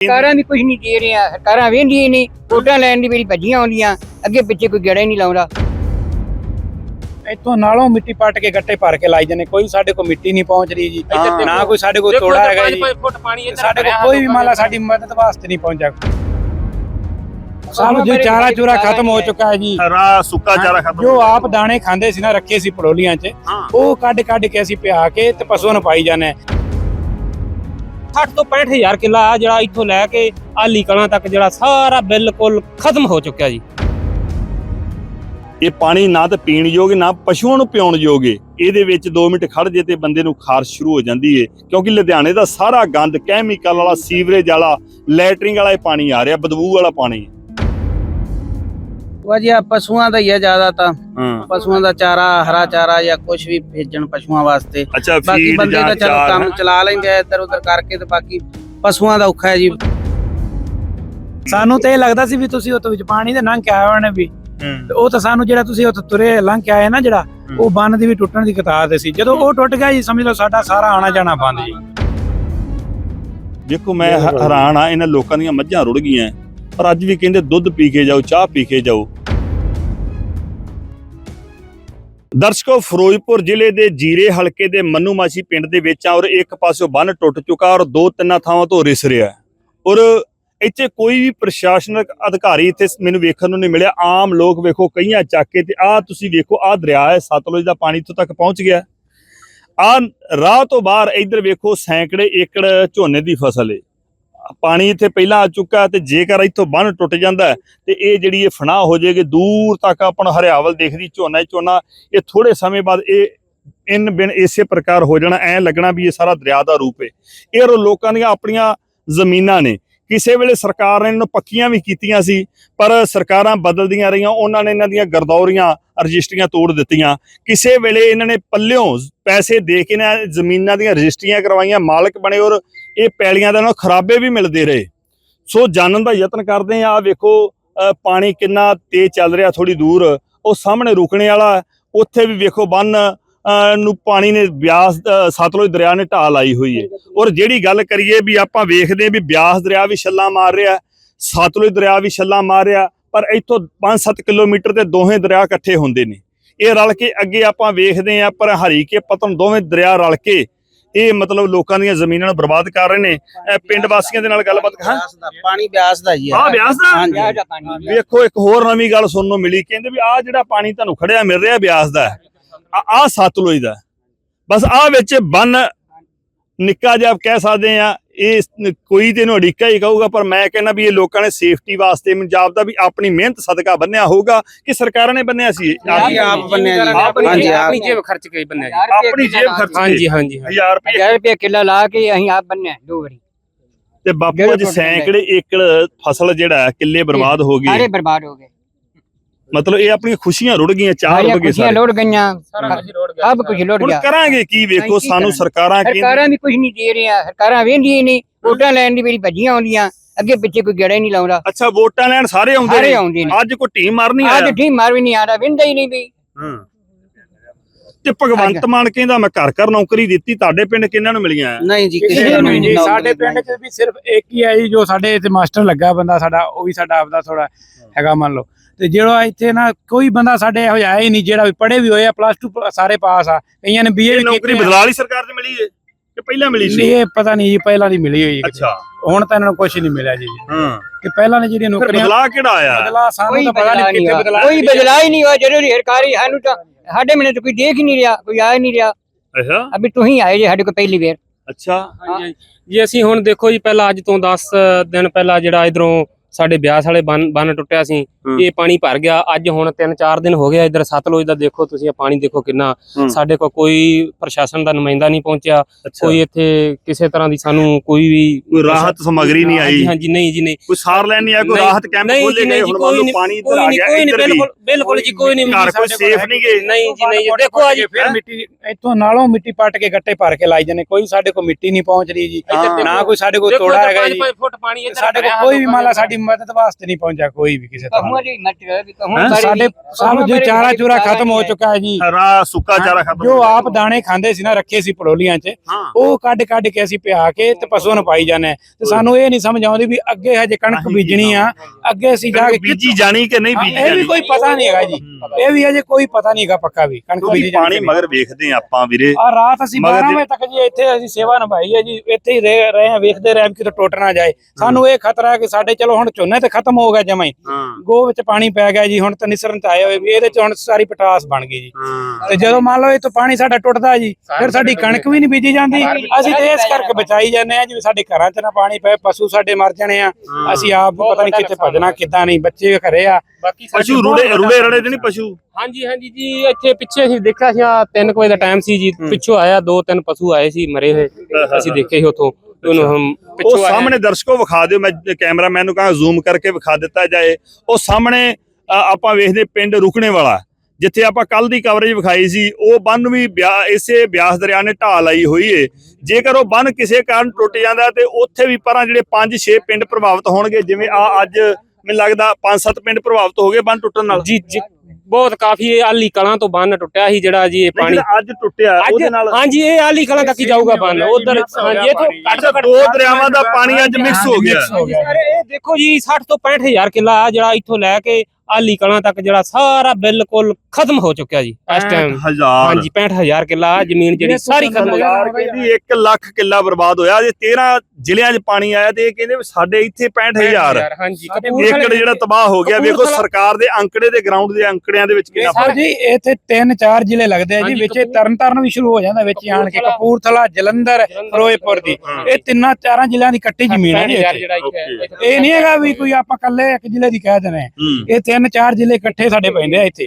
ਸਰਕਾਰਾਂ ਵੀ ਕੁਝ ਨਹੀਂ ਦੇ ਰਹੀਆਂ ਸਰਕਾਰਾਂ ਵੇਂਦੀਆਂ ਨਹੀਂ ਵੋਟਾਂ ਲੈਣ ਦੀ ਮੇਰੀ ਭੱਜੀਆਂ ਆਉਂਦੀਆਂ ਅੱਗੇ ਪਿੱਛੇ ਕੋਈ ਗੇੜਾ ਹੀ ਨਹੀਂ ਲਾਉਂਦਾ। ਇੱਥੋਂ ਨਾਲੋਂ ਮਿੱਟੀ ਪੱਟ ਕੇ ਗੱਟੇ ਭਰ ਕੇ ਲਾਈ ਜਾਂਦੇ ਕੋਈ ਸਾਡੇ ਕੋਲ ਮਿੱਟੀ ਨਹੀਂ ਪਹੁੰਚ ਰਹੀ ਜੀ। ਨਾ ਕੋਈ ਸਾਡੇ ਕੋਲ ਤੋੜਾ ਹੈਗਾ ਜੀ। ਪੰਜ ਫੁੱਟ ਪਾਣੀ ਤੇ ਇੱਧਰ ਸਾਡੇ ਕੋਲ ਕੋਈ ਵੀ ਮਾਲਾ ਸਾਡੀ ਮਦਦ ਵਾਸਤੇ ਨਹੀਂ ਪਹੁੰਚਿਆ। ਸਭ ਜੋ ਚਾਰਾ ਚੂਰਾ ਖਤਮ ਹੋ ਚੁੱਕਾ ਹੈ ਜੀ। ਹਰਾ ਸੁੱਕਾ ਚਾਰਾ ਖਤਮ ਜੋ ਆਪ ਦਾਣੇ ਖਾਂਦੇ ਸੀ ਨਾ ਰੱਖੇ ਸੀ ਪੜੋਲੀਆਂ 'ਚ। ਉਹ ਕੱਢ ਕੱਢ ਕੇ ਅਸੀਂ ਪਿਆ ਕੇ ਤੇ ਪਸ਼ੂਆਂ ਨੂੰ ਪਾਈ ਜਾਂਦੇ ਹਾਂ। 60 ਤੋਂ 65000 ਕਿੱਲਾ ਆ ਜਿਹੜਾ ਇੱਥੋਂ ਲੈ ਕੇ ਆਲੀ ਕਲਾਂ ਤੱਕ ਜਿਹੜਾ ਸਾਰਾ ਬਿਲਕੁਲ ਖਤਮ ਹੋ ਚੁੱਕਿਆ ਜੀ। ਇਹ ਪਾਣੀ ਨਾ ਤਾਂ ਪੀਣ ਯੋਗ ਨਾ ਪਸ਼ੂਆਂ ਨੂੰ ਪਿਉਣ ਯੋਗ ਏ ਇਹਦੇ ਵਿੱਚ 2 ਮਿੰਟ ਖੜ ਜੇ ਤੇ ਬੰਦੇ ਨੂੰ ਖਾਰਸ਼ ਸ਼ੁਰੂ ਹੋ ਜਾਂਦੀ ਏ ਕਿਉਂਕਿ ਲੁਧਿਆਣੇ ਦਾ ਸਾਰਾ ਗੰਦ, ਕੈਮੀਕਲ ਵਾਲਾ, ਸੀਵਰੇਜ ਵਾਲਾ, ਲੈਟਰਿੰਗ ਵਾਲਾ ਇਹ ਪਾਣੀ ਆ ਰਿਹਾ, ਬਦਬੂ ਵਾਲਾ ਪਾਣੀ। ਵਜ੍ਹਾ ਪਸ਼ੂਆਂ ਦਾ ਹੀ ਹੈ ਜ਼ਿਆਦਾ ਤਾਂ। ਹਾਂ। ਪਸ਼ੂਆਂ ਦਾ ਚਾਰਾ ਹਰਾ ਚਾਰਾ ਜਾਂ ਕੁਝ ਵੀ ਭੇਜਣ ਪਸ਼ੂਆਂ ਵਾਸਤੇ। ਅੱਛਾ ਬਾਕੀ ਫੀਡ ਬੰਦੇ ਜਾਂ ਤਾਂ ਚਲੋ ਚਾਰ ਕੰਮ ਚਲਾ ਲੈਂਦੇ ਆ ਇੱਧਰ ਉੱਧਰ ਕਰਕੇ ਤੇ ਬਾਕੀ ਪਸ਼ੂਆਂ ਦਾ ਔਖਾ ਹੈ ਜੀ। ਸਾਨੂੰ ਤੇ ਲੱਗਦਾ ਸੀ ਵੀ ਤੁਸੀਂ ਉੱਥੇ ਵਿੱਚ ਪਾਣੀ ਦੇ ਲੰਘ ਕੇ ਆਏ ਹੋਣੇ ਵੀ। ਤੇ ਉਹ ਤਾਂ ਸਾਨੂੰ ਜਿਹੜਾ ਤੁਸੀਂ ਉੱਥੇ ਤੁਰੇ ਲੰਘ ਕੇ ਆਏ ਨਾ ਜਿਹੜਾ ਉਹ ਬੰਨ ਦੀ ਵੀ ਟੁੱਟਣ ਦੀ ਕਤਾਰ ਤੇ ਸੀ। ਜਦੋਂ ਉਹ ਟੁੱਟ ਗਿਆ ਜੀ ਸਮਝ ਲਓ ਸਾਡਾ ਸਾਰਾ ਆਣਾ ਜਾਣਾ ਬੰਦ ਜੀ। ਦੇਖੋ ਮੈਂ ਹੈਰਾਨ ਆ ਇਹਨਾਂ ਲੋਕਾਂ ਦੀਆਂ ਮੱਝਾਂ ਰੁੜ ਗਈਆਂ। ਪਰ ਅੱਜ ਵੀ ਕਹਿੰਦੇ ਦੁੱਧ ਪੀ ਕੇ ਜਾਓ, ਚਾਹ ਪੀ ਕੇ ਜਾਓ। ਦਰਸ਼ਕੋ, ਫਿਰੋਜ਼ਪੁਰ ਜ਼ਿਲ੍ਹੇ ਦੇ ਜੀਰੇ ਹਲਕੇ ਦੇ ਮਨੂਮਾਸ਼ੀ ਪਿੰਡ ਦੇ ਵਿੱਚ ਆ ਔਰ ਇੱਕ ਪਾਸਿਓਂ ਬੰਨ ਟੁੱਟ ਚੁੱਕਾ ਔਰ ਦੋ ਤਿੰਨਾਂ ਥਾਵਾਂ ਤੋਂ ਰਿਸ ਰਿਹਾ ਔਰ ਇੱਥੇ ਕੋਈ ਵੀ ਪ੍ਰਸ਼ਾਸਨਿਕ ਅਧਿਕਾਰੀ ਇੱਥੇ ਮੈਨੂੰ ਵੇਖਣ ਨੂੰ ਨਹੀਂ ਮਿਲਿਆ। ਆਮ ਲੋਕ ਵੇਖੋ, ਕਈਆਂ ਚੱਕ ਕੇ ਤੇ ਆਹ ਤੁਸੀਂ ਵੇਖੋ, ਆਹ ਦਰਿਆ ਹੈ ਸਤਲੁਜ ਦਾ ਪਾਣੀ ਇੱਥੋਂ ਤੱਕ ਪਹੁੰਚ ਗਿਆ। ਆ ਰਾਹ ਤੋਂ ਬਾਹਰ ਇੱਧਰ ਵੇਖੋ, ਸੈਂਕੜੇ ਏਕੜ ਝੋਨੇ ਦੀ ਫਸਲ ਏ। ਪਾਣੀ ਇੱਥੇ ਪਹਿਲਾਂ ਆ ਚੁੱਕਾ ਤੇ ਜੇਕਰ ਇੱਥੋਂ ਬੰਨ ਟੁੱਟ ਜਾਂਦਾ ਤੇ ਇਹ ਜਿਹੜੀ ਇਹ ਫਨਾਹ ਹੋ ਜਾਏਗੀ, ਦੂਰ ਤੱਕ ਆਪਣਾ ਹਰਿਆਵਲ ਦੇਖਦੀ, ਝੋਨਾ ਹੀ ਝੋਨਾ, ਇਹ ਥੋੜੇ ਸਮੇਂ ਬਾਅਦ ਇਹ ਇਨ ਬਿਨ ਇਸੇ ਪ੍ਰਕਾਰ ਹੋ ਜਾਣਾ, ਐ ਲੱਗਣਾ ਵੀ ਇਹ ਸਾਰਾ ਦਰਿਆ ਦਾ ਰੂਪ ਏ ਇਹ ਲੋਕਾਂ ਦੀਆਂ ਆਪਣੀਆਂ ਜ਼ਮੀਨਾਂ ਨੇ। ਕਿਸੇ ਵੇਲੇ ਸਰਕਾਰ ਨੇ ਇਹਨਾਂ ਨੂੰ ਪੱਕੀਆਂ ਵੀ ਕੀਤੀਆਂ ਸੀ, ਪਰ ਸਰਕਾਰਾਂ ਬਦਲਦੀਆਂ ਰਹੀਆਂ, ਉਹਨਾਂ ਨੇ ਇਹਨਾਂ ਦੀਆਂ ਗਰਦੌਰੀਆਂ, ਰਜਿਸਟਰੀਆਂ ਤੋੜ ਦਿੱਤੀਆਂ। ਕਿਸੇ ਵੇਲੇ ਇਹਨਾਂ ਨੇ ਪੱਲਿਓਂ ਪੈਸੇ ਦੇ ਕੇ ਇਹਨਾਂ ਜ਼ਮੀਨਾਂ ਦੀਆਂ ਰਜਿਸਟਰੀਆਂ ਕਰਵਾਈਆਂ, ਮਾਲਕ ਬਣੇ ਔਰ ਇਹ ਪੈਲੀਆਂ ਦਾ ਨਾ ਖਰਾਬੇ ਵੀ ਮਿਲਦੇ ਰਹੇ। ਸੋ ਜਾਣਨ ਦਾ ਯਤਨ ਕਰਦੇ ਆ ਆਹ ਵੇਖੋ ਅ, ਪਾਣੀ ਕਿੰਨਾ ਤੇਜ਼ ਚੱਲ ਰਿਹਾ ਥੋੜੀ ਦੂਰ। ਉਹ ਸਾਹਮਣੇ ਰੁਕਣੇ ਵਾਲਾ ਉੱਥੇ ਵੀ ਵੇਖੋ ਬੰਨ ਨੂੰ ਪਾਣੀ ਨੇ ਬਿਆਸ ਸਤਲੁਜ ਦਰਿਆ ਨੇ ਢਾਹ ਲਾਈ ਹੋਈ ਹੈ। ਔਰ ਜਿਹੜੀ ਗੱਲ ਕਰੀਏ ਵੀ ਆਪਾਂ ਵੇਖਦੇ ਹਾਂ ਵੀ ਬਿਆਸ ਦਰਿਆ ਵੀ ਛੱਲਾ ਮਾਰ ਰਿਹਾ ਸਤਲੁਜ ਦਰਿਆ ਵੀ ਛੱਲਾਂ ਮਾਰ ਰਿਹਾ ਪਰ ਇੱਥੋਂ 5-7 ਕਿਲੋਮੀਟਰ ਤੇ ਦੋਹੇ ਦਰਿਆ ਇਕੱਠੇ ਹੁੰਦੇ ਨੇ। ਇਹ ਰਲ ਕੇ ਅੱਗੇ ਆਪਾਂ ਵੇਖਦੇ ਹਾਂ ਪਰ ਹਰੀਕੇ ਪਤਨ ਦੋਵੇਂ ਦਰਿਆ ਰਲ ਕੇ ਇਹ ਮਤਲਬ ਲੋਕਾਂ ਦੀਆਂ ਜ਼ਮੀਨਾਂ ਨੂੰ ਬਰਬਾਦ ਕਰ ਰਹੇ ਨੇ। ਇਹ ਪਿੰਡ ਵਾਸੀਆਂ ਦੇ ਨਾਲ ਗੱਲਬਾਤ ਦਾ ਪਾਣੀ ਬਿਆਸ ਦਾ ਹੀ ਹੈ। ਆਹ ਬਿਆਸ ਦਾ? ਵੇਖੋ ਇੱਕ ਹੋਰ ਨਵੀਂ ਗੱਲ ਸੁਣਨ ਨੂੰ ਮਿਲੀ ਕਹਿੰਦੇ ਵੀ ਆਹ ਜਿਹੜਾ ਪਾਣੀ ਤੁਹਾਨੂੰ ਖੜਿਆ ਮਿਲ ਰਿਹਾ ਬਿਆਸ ਦਾ। ਆ ਆਹ ਸਤਲੁਜ ਦਾ। ਬਸ ਆਹ ਵਿੱਚ ਬੰਨ ਨਿੱਕਾ ਜਿਹਾ ਕਹਿ ਸਕਦੇ ਆ ਇਹ ਕੋਈ ਤੇ ਇਹਨੂੰ ਅੜਿੱਕਾ ਹੀ ਕਹੂਗਾ ਪਰ ਮੈਂ ਕਹਿੰਦਾ ਵੀ ਇਹ ਲੋਕਾਂ ਨੇ ਸੇਫਟੀ ਵਾਸਤੇ ਪੰਜਾਬ ਦਾ ਵੀ ਆਪਣੀ ਮਿਹਨਤ ਸਦਕਾ ਬੰਨਿਆ ਹੋਊਗਾ ਕਿ ਸਰਕਾਰਾਂ ਨੇ ਬੰਨਿਆ ਸੀ ਇਹ? ਜੀ, ਆਪ ਬੰਨਿਆ ਜੀ। ਆਪਣੀ ਹਾਂਜੀ, ਜੇਬ- ਆਪ। ਆਪਣੀ ਜੇਬ ਖਰਚ ਕੇ ਬੰਨਿਆ ਜੀ ਆਪਣੀ ਜੇਬ ਖਰਚ ਕੇ ਹਾਂਜੀ ਹਾਂਜੀ ਹਾਂਜੀ। 1000 ਰੁਪਏ 1000 ਰੁਪਏ ਕਿੱਲਾ ਲਾ ਕੇ ਅਸੀਂ ਆਪ ਬੰਨਿਆ ਦੋ ਵਾਰੀ ਤੇ ਬਾਪੂ ਜਾਂਦੇ। ਸੈਂਕੜੇ ਏਕੜ ਫਸਲ ਜਿਹੜਾ ਕਿੱਲੇ ਬਰਬਾਦ ਹੋ ਸਾਰੇ ਗਏ ਬਰਬਾਦ ਹੋ ਗਏ ਮਤਲਬ ਇਹ ਆਪਣੀਆਂ ਖੁਸ਼ੀਆਂ ਰੁੜ ਗਈਆਂ ਚਾਰ ਸਾਰੀਆਂ ਰੁੜ ਗਏ ਖੁਸ਼ੀਆਂ ਸਾਰੇ। ਲੋੜ ਗਈਆਂ। ਸਾਰਾ ਕੁਝ ਰੋੜ ਗਿਆ ਸਭ ਕੁਝ ਲੋੜ ਹੁਣ ਗਿਆ। ਕਰਾਂਗੇ ਕੀ ਵੇਖੋ ਕੀ ਸਾਨੂੰ? ਸਰਕਾਰਾਂ ਕਹਿੰਦੀਆਂ ਸਰਕਾਰਾਂ ਵੀ ਕੁਝ ਨਹੀਂ ਦੇ ਰਹੀਆਂ ਸਰਕਾਰਾਂ ਵੇਂਦੀਆਂ ਨਹੀਂ ਵੋਟਾਂ ਲੈਣ ਦੀ ਮੇਰੀ ਭੱਜੀਆਂ ਆਉਂਦੀਆਂ ਅੱਗੇ ਪਿੱਛੇ ਕੋਈ ਗੇੜਾ ਹੀ ਨਹੀਂ ਲਾਉਂਦਾ। ਅੱਛਾ ਵੋਟਾਂ ਲੈਣ ਸਾਰੇ ਆਉਂਦੇ ਸਾਰੇ ਨੇ? ਆਉਂਦੇ ਨੇ। ਅੱਜ ਕੋਈ ਟੀਮ ਮਾਰਨੀ ਅੱਜ ਆਇਆ? ਠੀਕ ਮਾਰ ਵੀ ਨਹੀਂ ਆਦਾ ਵਿੰਦਾ ਹੀ ਨਹੀਂ ਵੀ। ਹਾਂ। ਤੇ ਭਗਵੰਤ ਮਾਨ ਕਹਿੰਦਾ ਮੈਂ ਘਰ ਘਰ ਨੌਕਰੀ ਦਿੱਤੀ ਤੁਹਾਡੇ ਪਿੰਡ ਕਿੰਨਾਂ ਨੂੰ ਮਿਲੀਆਂ? ਆ? ਨਹੀਂ ਜੀ ਕਿਸੇ ਨੂੰ ਨਹੀਂ ਸਾਡੇ ਪਿੰਡ 'ਚ ਵੀ ਸਿਰਫ ਇੱਕ ਹੀ ਹੈ ਜੀ ਜੋ ਸਾਡੇ ਇੱਥੇ ਮਾਸਟਰ ਲੱਗਾ ਬੰਦਾ ਸਾਡਾ ਉਹ ਵੀ ਸਾਡਾ ਆਪਦਾ ਥੋੜਾ ਹੈਗਾ ਮੰਨ ਲਓ। ਤੇ ਜਿਹੜਾ ਇੱਥੇ ਨਾ ਕੋਈ ਬੰਦਾ ਸਾਡੇ ਇਹੋ ਜਿਹਾ ਹੈ ਹੀ ਨਹੀਂ ਜਿਹੜਾ ਵੀ ਪੜ੍ਹੇ ਵੀ ਹੋਏ ਆ ਪਲੱਸ 2 ਸਾਰੇ ਪਾਸ ਆ। ਕਈਆਂ ਨੇ ਬੀਏ ਇਹ ਵੀ ਨੌਕਰੀ ਬਦਲਾਲੀ ਸਰਕਾਰ ਚ ਮਿਲੀ ਏ ਕਿ ਪਹਿਲਾਂ ਮਿਲੀ ਨਹੀਂ ਸੀ ਇਹ ਪਤਾ ਨਹੀਂ ਜੀ ਪਹਿਲਾਂ ਦੀ ਮਿਲੀ ਹੋਈ। ਹੈ ਅੱਛਾ। ਹੁਣ ਤਾਂ ਇਹਨਾਂ ਨੂੰ ਕੁਝ ਨਹੀਂ ਮਿਲਿਆ ਜੀ। ਹਾਂ। ਕਿ ਪਹਿਲਾਂ ਨੇ ਜਿਹੜੀਆਂ ਫਿਰ ਨੌਕਰੀਆਂ ਬਦਲਾ ਕਿਹੜਾ ਆਇਆ? ਬਦਲਾ ਸਾਨੂੰ ਕੋਈ ਤਾਂ ਪਤਾ ਨਹੀਂ ਨਹੀਂ ਕਿੱਥੇ ਹੋਇਆ ਬਦਲਾ ਕੋਈ ਬਦਲਾ ਹੀ ਨਹੀਂ ਹੋਇਆ ਜ਼ਰੂਰੀ ਸਰਕਾਰੀ ਸਾਨੂੰ ਤਾਂ ਸਾਡੇ ਤਾਂ ਕੋਈ ਦੇਖ ਹੀ ਨਹੀਂ ਰਿਹਾ ਕੋਈ ਆ ਹੀ ਨਹੀਂ ਰਿਹਾ। ਅੱਛਾ। ਅਭੀ ਤੁਸੀਂ ਆਏ ਜੇ ਸਾਡੇ ਕੋਲ ਪਹਿਲੀ ਵਾਰ। ਅੱਛਾ। ਹਾਂਜੀ ਜੀ ਅਸੀਂ ਹੁਣ ਦੇਖੋ ਜੀ ਪਹਿਲਾਂ ਅੱਜ ਤੋਂ 10 ਦਿਨ ਪਹਿਲਾਂ ਜਿਹੜਾ ਇਧਰੋਂ ਸਾਡੇ ਬਿਆਸ ਵਾਲੇ ਬੰਨ ਬੰਨ ਟੁੱਟਿਆ ਸੀ। ਇਹ ਪਾਣੀ ਭਰ ਗਿਆ। ਅੱਜ ਹੁਣ 3-4 ਦਿਨ ਹੋ ਗਏ ਇਧਰ ਸਤਲੁਜ ਦਾ। ਦੇਖੋ ਤੁਸੀਂ ਇਹ ਪਾਣੀ ਦੇਖੋ ਕਿੰਨਾ। ਸਾਡੇ ਕੋਲ ਕੋਈ ਪ੍ਰਸ਼ਾਸਨ ਦਾ ਨੁਮਾਇੰਦਾ ਨਹੀਂ ਪਹੁੰਚਿਆ। ਕੋਈ ਇੱਥੇ ਕਿਸੇ ਤਰ੍ਹਾਂ ਦੀ ਸਾਨੂੰ ਕੋਈ ਵੀ ਕੋਈ ਰਾਹਤ ਸਮਗਰੀ ਨਹੀਂ ਆਈ। ਹਾਂਜੀ ਹਾਂਜੀ ਨਹੀਂ ਜੀ ਨਹੀਂ। ਕੋਈ ਸਾਰ ਲੈਣ ਨਹੀਂ ਆ ਕੋਈ ਰਾਹਤ ਕੈਂਪ ਖੋਲੇ ਗਏ ਨਹੀਂ ਹੁਣ ਮੰਨ ਪਾਣੀ ਇੱਧਰ ਆ ਨਹੀਂ ਗਿਆ ਕੋਈ ਨਹੀਂ ਇੱਧਰ ਵੀ ਬਿਲਕੁਲ ਬਿਲਕੁਲ ਜੀ ਕੋਈ ਨਹੀਂ ਕੋਈ ਸੇਫ ਨਹੀਂ ਗਏ। ਨਹੀਂ ਜੀ ਨਹੀਂ ਦੇਖੋ ਅੱਜ ਫਿਰ ਮਿੱਟੀ ਇੱਥੋਂ ਨਾਲੋਂ ਮਿੱਟੀ ਪੱਟ ਕੇ ਗੱਟੇ ਭਰ ਕੇ ਲਾਈ ਜਾਂਦੇ ਕੋਈ ਸਾਡੇ ਕੋਲ ਮਿੱਟੀ ਨਹੀਂ ਪਹੁੰਚ ਰਹੀ ਜੀ। ਨਾ ਕੋਈ ਸਾਡੇ ਕੋਲ ਤੋੜਾ ਹੈਗਾ ਜੀ। ਪੰਜ ਫੁੱਟ ਪਾਣੀ ਇੱਧਰ ਸਾਡੇ ਕੋਲ ਕੋਈ ਵੀ ਮਾਲਾ। ਸਾਡੀ ਮਦਦ ਵਾਸਤੇ ਨਹੀਂ ਪਹੁੰਚਿਆ ਕੋਈ ਵੀ ਕਿਸੇ ਤਰ੍ਹਾਂ। ਬਾਰੇ ਸਾਡੇ ਵੀ- ਸਭ ਜੋ ਬਾਰੇ ਚਾਰਾ ਚੂਰਾ ਖਤਮ ਹੋ। ਚੁੱਕਾ ਹੈ ਜੀ। ਹਰਾ ਸੁੱਕਾ ਚਾਰਾ ਖਤਮ ਜੋ ਹੋ ਗਿਆ। ਆਪ ਦਾਣੇ ਖਾਂਦੇ ਸੀ ਨਾ ਰੱਖੇ ਸੀ ਪੜੋਲੀਆਂ 'ਚ ਹਾਂ। ਉਹ ਕੱਢ ਕੱਢ ਕੇ ਅਸੀਂ ਪਿਆ ਕੇ ਤੇ ਪਸ਼ੂਆਂ ਨੂੰ ਪਾਈ ਜਾਂਦੇ ਹਾਂ। ਤੇ ਸਾਨੂੰ ਇਹ ਨਹੀਂ ਸਮਝ ਆਉਂਦੀ ਵੀ ਅੱਗੇ ਹਜੇ ਕਣਕ ਅਸੀਂ ਬੀਜਣੀ ਆ। ਅੱਗੇ ਅਸੀਂ ਜਾ ਕੇ ਬੀਜੀ ਜਾਣੀ ਕਿ ਨਹੀਂ ਬੀਜੀ ਇਹ ਵੀ ਜਾਣੀ? ਕੋਈ ਪਤਾ ਨਹੀਂ ਹੈਗਾ ਜੀ। ਇਹ ਵੀ ਹਜੇ ਕੋਈ ਪਤਾ ਨਹੀਂ ਹੈਗਾ ਪੱਕਾ ਵੀ ਕਣਕ ਕਿਉਂਕਿ ਬੀਜੀ ਪਾਣੀ ਮਗਰ ਵੇਖਦੇ ਹਾਂ ਆਪਾਂ ਵੀਰੇ। ਆ ਰਾਤ ਅਸੀਂ ਮਗਰ 12 ਜੇ- ਵਜੇ ਤੱਕ ਜੀ ਇੱਥੇ ਅਸੀਂ ਸੇਵਾ ਨਿਭਾਈ ਹੈ ਜੀ ਇੱਥੇ ਹੀ ਰਹਿ ਰਹੇ ਹਾਂ ਵੇਖਦੇ ਰਹੇ ਹਾਂ ਕਿਤੇ ਟੁੱਟ ਨਾ ਜਾਏ। ਸਾਨੂੰ ਇਹ ਖਤਰਾ ਹੈ ਕਿ ਸਾਡੇ ਚਲੋ ਹੁਣ ਝੋਨੇ ਤੇ ਖਤਮ ਹੋ ਗਿਆ ਜਮਾਂ ਹੀ। ਹਾਂ। ਗੋ ਵਿੱਚ ਪਾਣੀ ਪੈ ਗਿਆ ਜੀ ਹੁਣ ਤਾਂ ਨਿਸਰਨ ਚ ਆਏ ਹੋਏ ਵੀ ਇਹਦੇ ਚ ਹੁਣ ਸਾਰੀ ਪਟਾਸ ਬਣ ਗਈ ਜੀ। ਤੇ ਜਦੋਂ ਮੰਨ ਲਓ ਇਹ ਤੋਂ ਪਾਣੀ ਸਾਡਾ ਟੁੱਟਦਾ ਜੀ ਫਿਰ ਸਾਡੀ ਕਣਕ ਵੀ ਨਹੀਂ ਬੀਜੀ ਜਾਂਦੀ। ਅਸੀਂ ਤੇ ਇਸ ਕਰਕੇ ਬਚਾਈ ਜਾਂਦੇ ਆ ਜਿਵੇਂ ਸਾਡੇ ਘਰਾਂ 'ਚ ਨਾ ਪਾਣੀ ਪਏ ਪਸ਼ੂ ਸਾਡੇ ਮਰ ਜਾਣੇ ਆ। ਅਸੀਂ ਆਪ ਪਤਾ ਨਹੀਂ ਕਿੱਥੇ ਭੱਜਣਾ ਕਿੱਦਾਂ ਨਹੀਂ ਬੱਚੇ ਘਰੇ ਆ। ਬਾਕੀ ਪਸ਼ੂ ਰੁੜੇ ਰੁੜੇ ਰੜੇ ਤੇ ਨਹੀਂ ਪਸ਼ੂ? ਹਾਂਜੀ ਹਾਂਜੀ ਜੀ ਇੱਥੇ ਪਿੱਛੇ ਅਸੀਂ ਦੇਖਿਆ ਸੀ ਆ 3 ਵਜੇ ਦਾ ਟਾਈਮ ਸੀ ਜੀ ਪਿੱਛੋਂ ਆਇਆ ਦੋ ਤਿੰਨ ਪਸ਼ੂ ਆਏ ਸੀ ਮਰੇ ਹੋਏ। ਅਸੀਂ ਦੇਖੇ ਸੀ ਉਥੋਂ। ਉਹਨੂੰ ਹਮ ਉਹ ਪਿੱਛੋਂ ਸਾਹਮਣੇ ਦਰਸ਼ਕੋ ਵਿਖਾ ਦਿਓ ਮੈਂ ਕੈਮਰਾਮੈਨ ਨੂੰ ਕਹਾਂ ਜ਼ੂਮ ਕਰਕੇ ਵਿਖਾ ਦਿੱਤਾ ਜਾਏ। ਉਹ ਸਾਹਮਣੇ ਆਪਾਂ ਵੇਖਦੇ ਪਿੰਡ ਰੁਕਣੇ ਵਾਲਾ ਜਿੱਥੇ ਆਪਾਂ ਕੱਲ ਦੀ ਕਵਰੇਜ ਵਿਖਾਈ ਸੀ ਉਹ ਬੰਨ ਵੀ ਇਸੇ ਬਿਆਸ ਦਰਿਆ ਨੇ ਢਾਹ ਲਾਈ ਹੋਈ ਏ। ਜੇਕਰ ਉਹ ਬੰਨ ਕਿਸੇ ਕਾਰਨ ਟੁੱਟ ਜਾਂਦਾ ਤੇ ਉੱਥੇ ਵੀ ਪਰਾਂ ਜਿਹੜੇ 5-6 ਪਿੰਡ ਪ੍ਰਭਾਵਿਤ ਹੋਣਗੇ ਜਿਵੇਂ ਆ ਅੱਜ ਮੈਨੂੰ ਲੱਗਦਾ 5-7 ਪਿੰਡ ਪ੍ਰਭਾਵਿਤ ਹੋ ਗਏ ਬੰਨ ਟੁੱਟਣ ਨਾਲ। ਜੀ ਜੀ। ਬਹੁਤ ਕਾਫੀ ਇਹ ਆਲੀ ਕਲਾਂ ਤੋਂ ਬੰਨ ਟੁੱਟਿਆ ਸੀ ਜਿਹੜਾ ਜੀ ਇਹ ਪਾਣੀ ਅੱਜ ਟੁੱਟਿਆ ਉਹਦੇ ਨਾਲ ਹਾਂਜੀ ਇਹ ਆਲੀ ਕਲਾਂ ਤੱਕ ਹੀ ਜਾਊਗਾ ਬੰਨ ਉਧਰ ਹਾਂਜੀ ਇਹ ਤੋਂ ਦੋ ਦਰਿਆਵਾਂ ਦਾ ਪਾਣੀ ਅੱਜ ਮਿਕਸ ਹੋ ਗਿਆ। ਇਹ ਦੇਖੋ ਜੀ 60 ਤੋਂ 65000 ਕਿੱਲਾ ਜਿਹੜਾ ਇੱਥੋਂ ਲੈ ਕੇ ਆਲੀ ਕਲਾਂ ਤੱਕ ਜਿਹੜਾ ਸਾਰਾ ਬਿਲਕੁਲ ਖਤਮ ਹੋ ਚੁੱਕਿਆ ਜੀ ਇਸ ਟਾਈਮ ਹਜ਼ਾਰ ਹਾਂਜੀ 65000 ਕਿੱਲਾ ਜ਼ਮੀਨ ਜਿਹੜੀ ਸਾਰੀ ਖਤਮ ਹੋ ਗਈ ਕਹਿੰਦੀ 1 ਲੱਖ ਕਿੱਲਾ ਬਰਬਾਦ ਹੋਇਆ ਜੇ 13 ਜ਼ਿਲ੍ਹਿਆਂ 'ਚ ਪਾਣੀ ਆਇਆ ਤੇ ਇਹ ਕਹਿੰਦੇ ਸਾਡੇ ਇੱਥੇ 65000 ਹਾਂਜੀ ਏਕੜ ਜਿਹੜਾ ਤਬਾਹ ਹੋ ਗਿਆ ਵੇਖੋ ਸਰਕਾਰ ਦੇ ਅੰਕੜੇ ਦੇ ਗਰਾਊਂਡ ਦੇ ਅੰਕੜਿਆਂ ਦੇ ਵਿੱਚ ਕਿੰਨਾ ਸਰ ਜੀ ਇੱਥੇ ਤਿੰਨ ਚਾਰ ਜ਼ਿਲ੍ਹੇ ਲੱਗਦੇ ਆ ਜੀ ਵਿੱਚ ਤਰਨਤਾਰਨ ਵੀ ਸ਼ੁਰੂ ਹੋ ਜਾਂਦਾ ਵਿੱਚ ਆਣ ਕੇ ਕਪੂਰਥਲਾ, ਜਲੰਧਰ ਫਿਰੋਜ਼ਪੁਰ ਦੀ। ਇਹ ਤਿੰਨਾਂ ਚਾਰਾਂ ਜ਼ਿਲ੍ਹਿਆਂ ਦੀ ਇਕੱਠੀ ਜ਼ਮੀਨ ਹੈ ਜੀ 65000 ਇੱਥੇ। ਜਿਹੜਾ ਇੱਥੇ Okay. ਇੱਥੇ- ਇਹ ਨਹੀਂ ਹੈਗਾ ਵੀ ਕੋਈ ਆਪਾਂ ਇਕੱਲੇ ਇੱਕ ਜ਼ਿਲ੍ਹੇ ਦੀ ਕਹਿ। ਹੂੰ ਇਹ ਤਿੰਨ ਚਾਰ ਜ਼ਿਲ੍ਹੇ ਇਕੱਠੇ ਸਾਡੇ ਪੈਂਦੇ ਆ ਇੱਥੇ।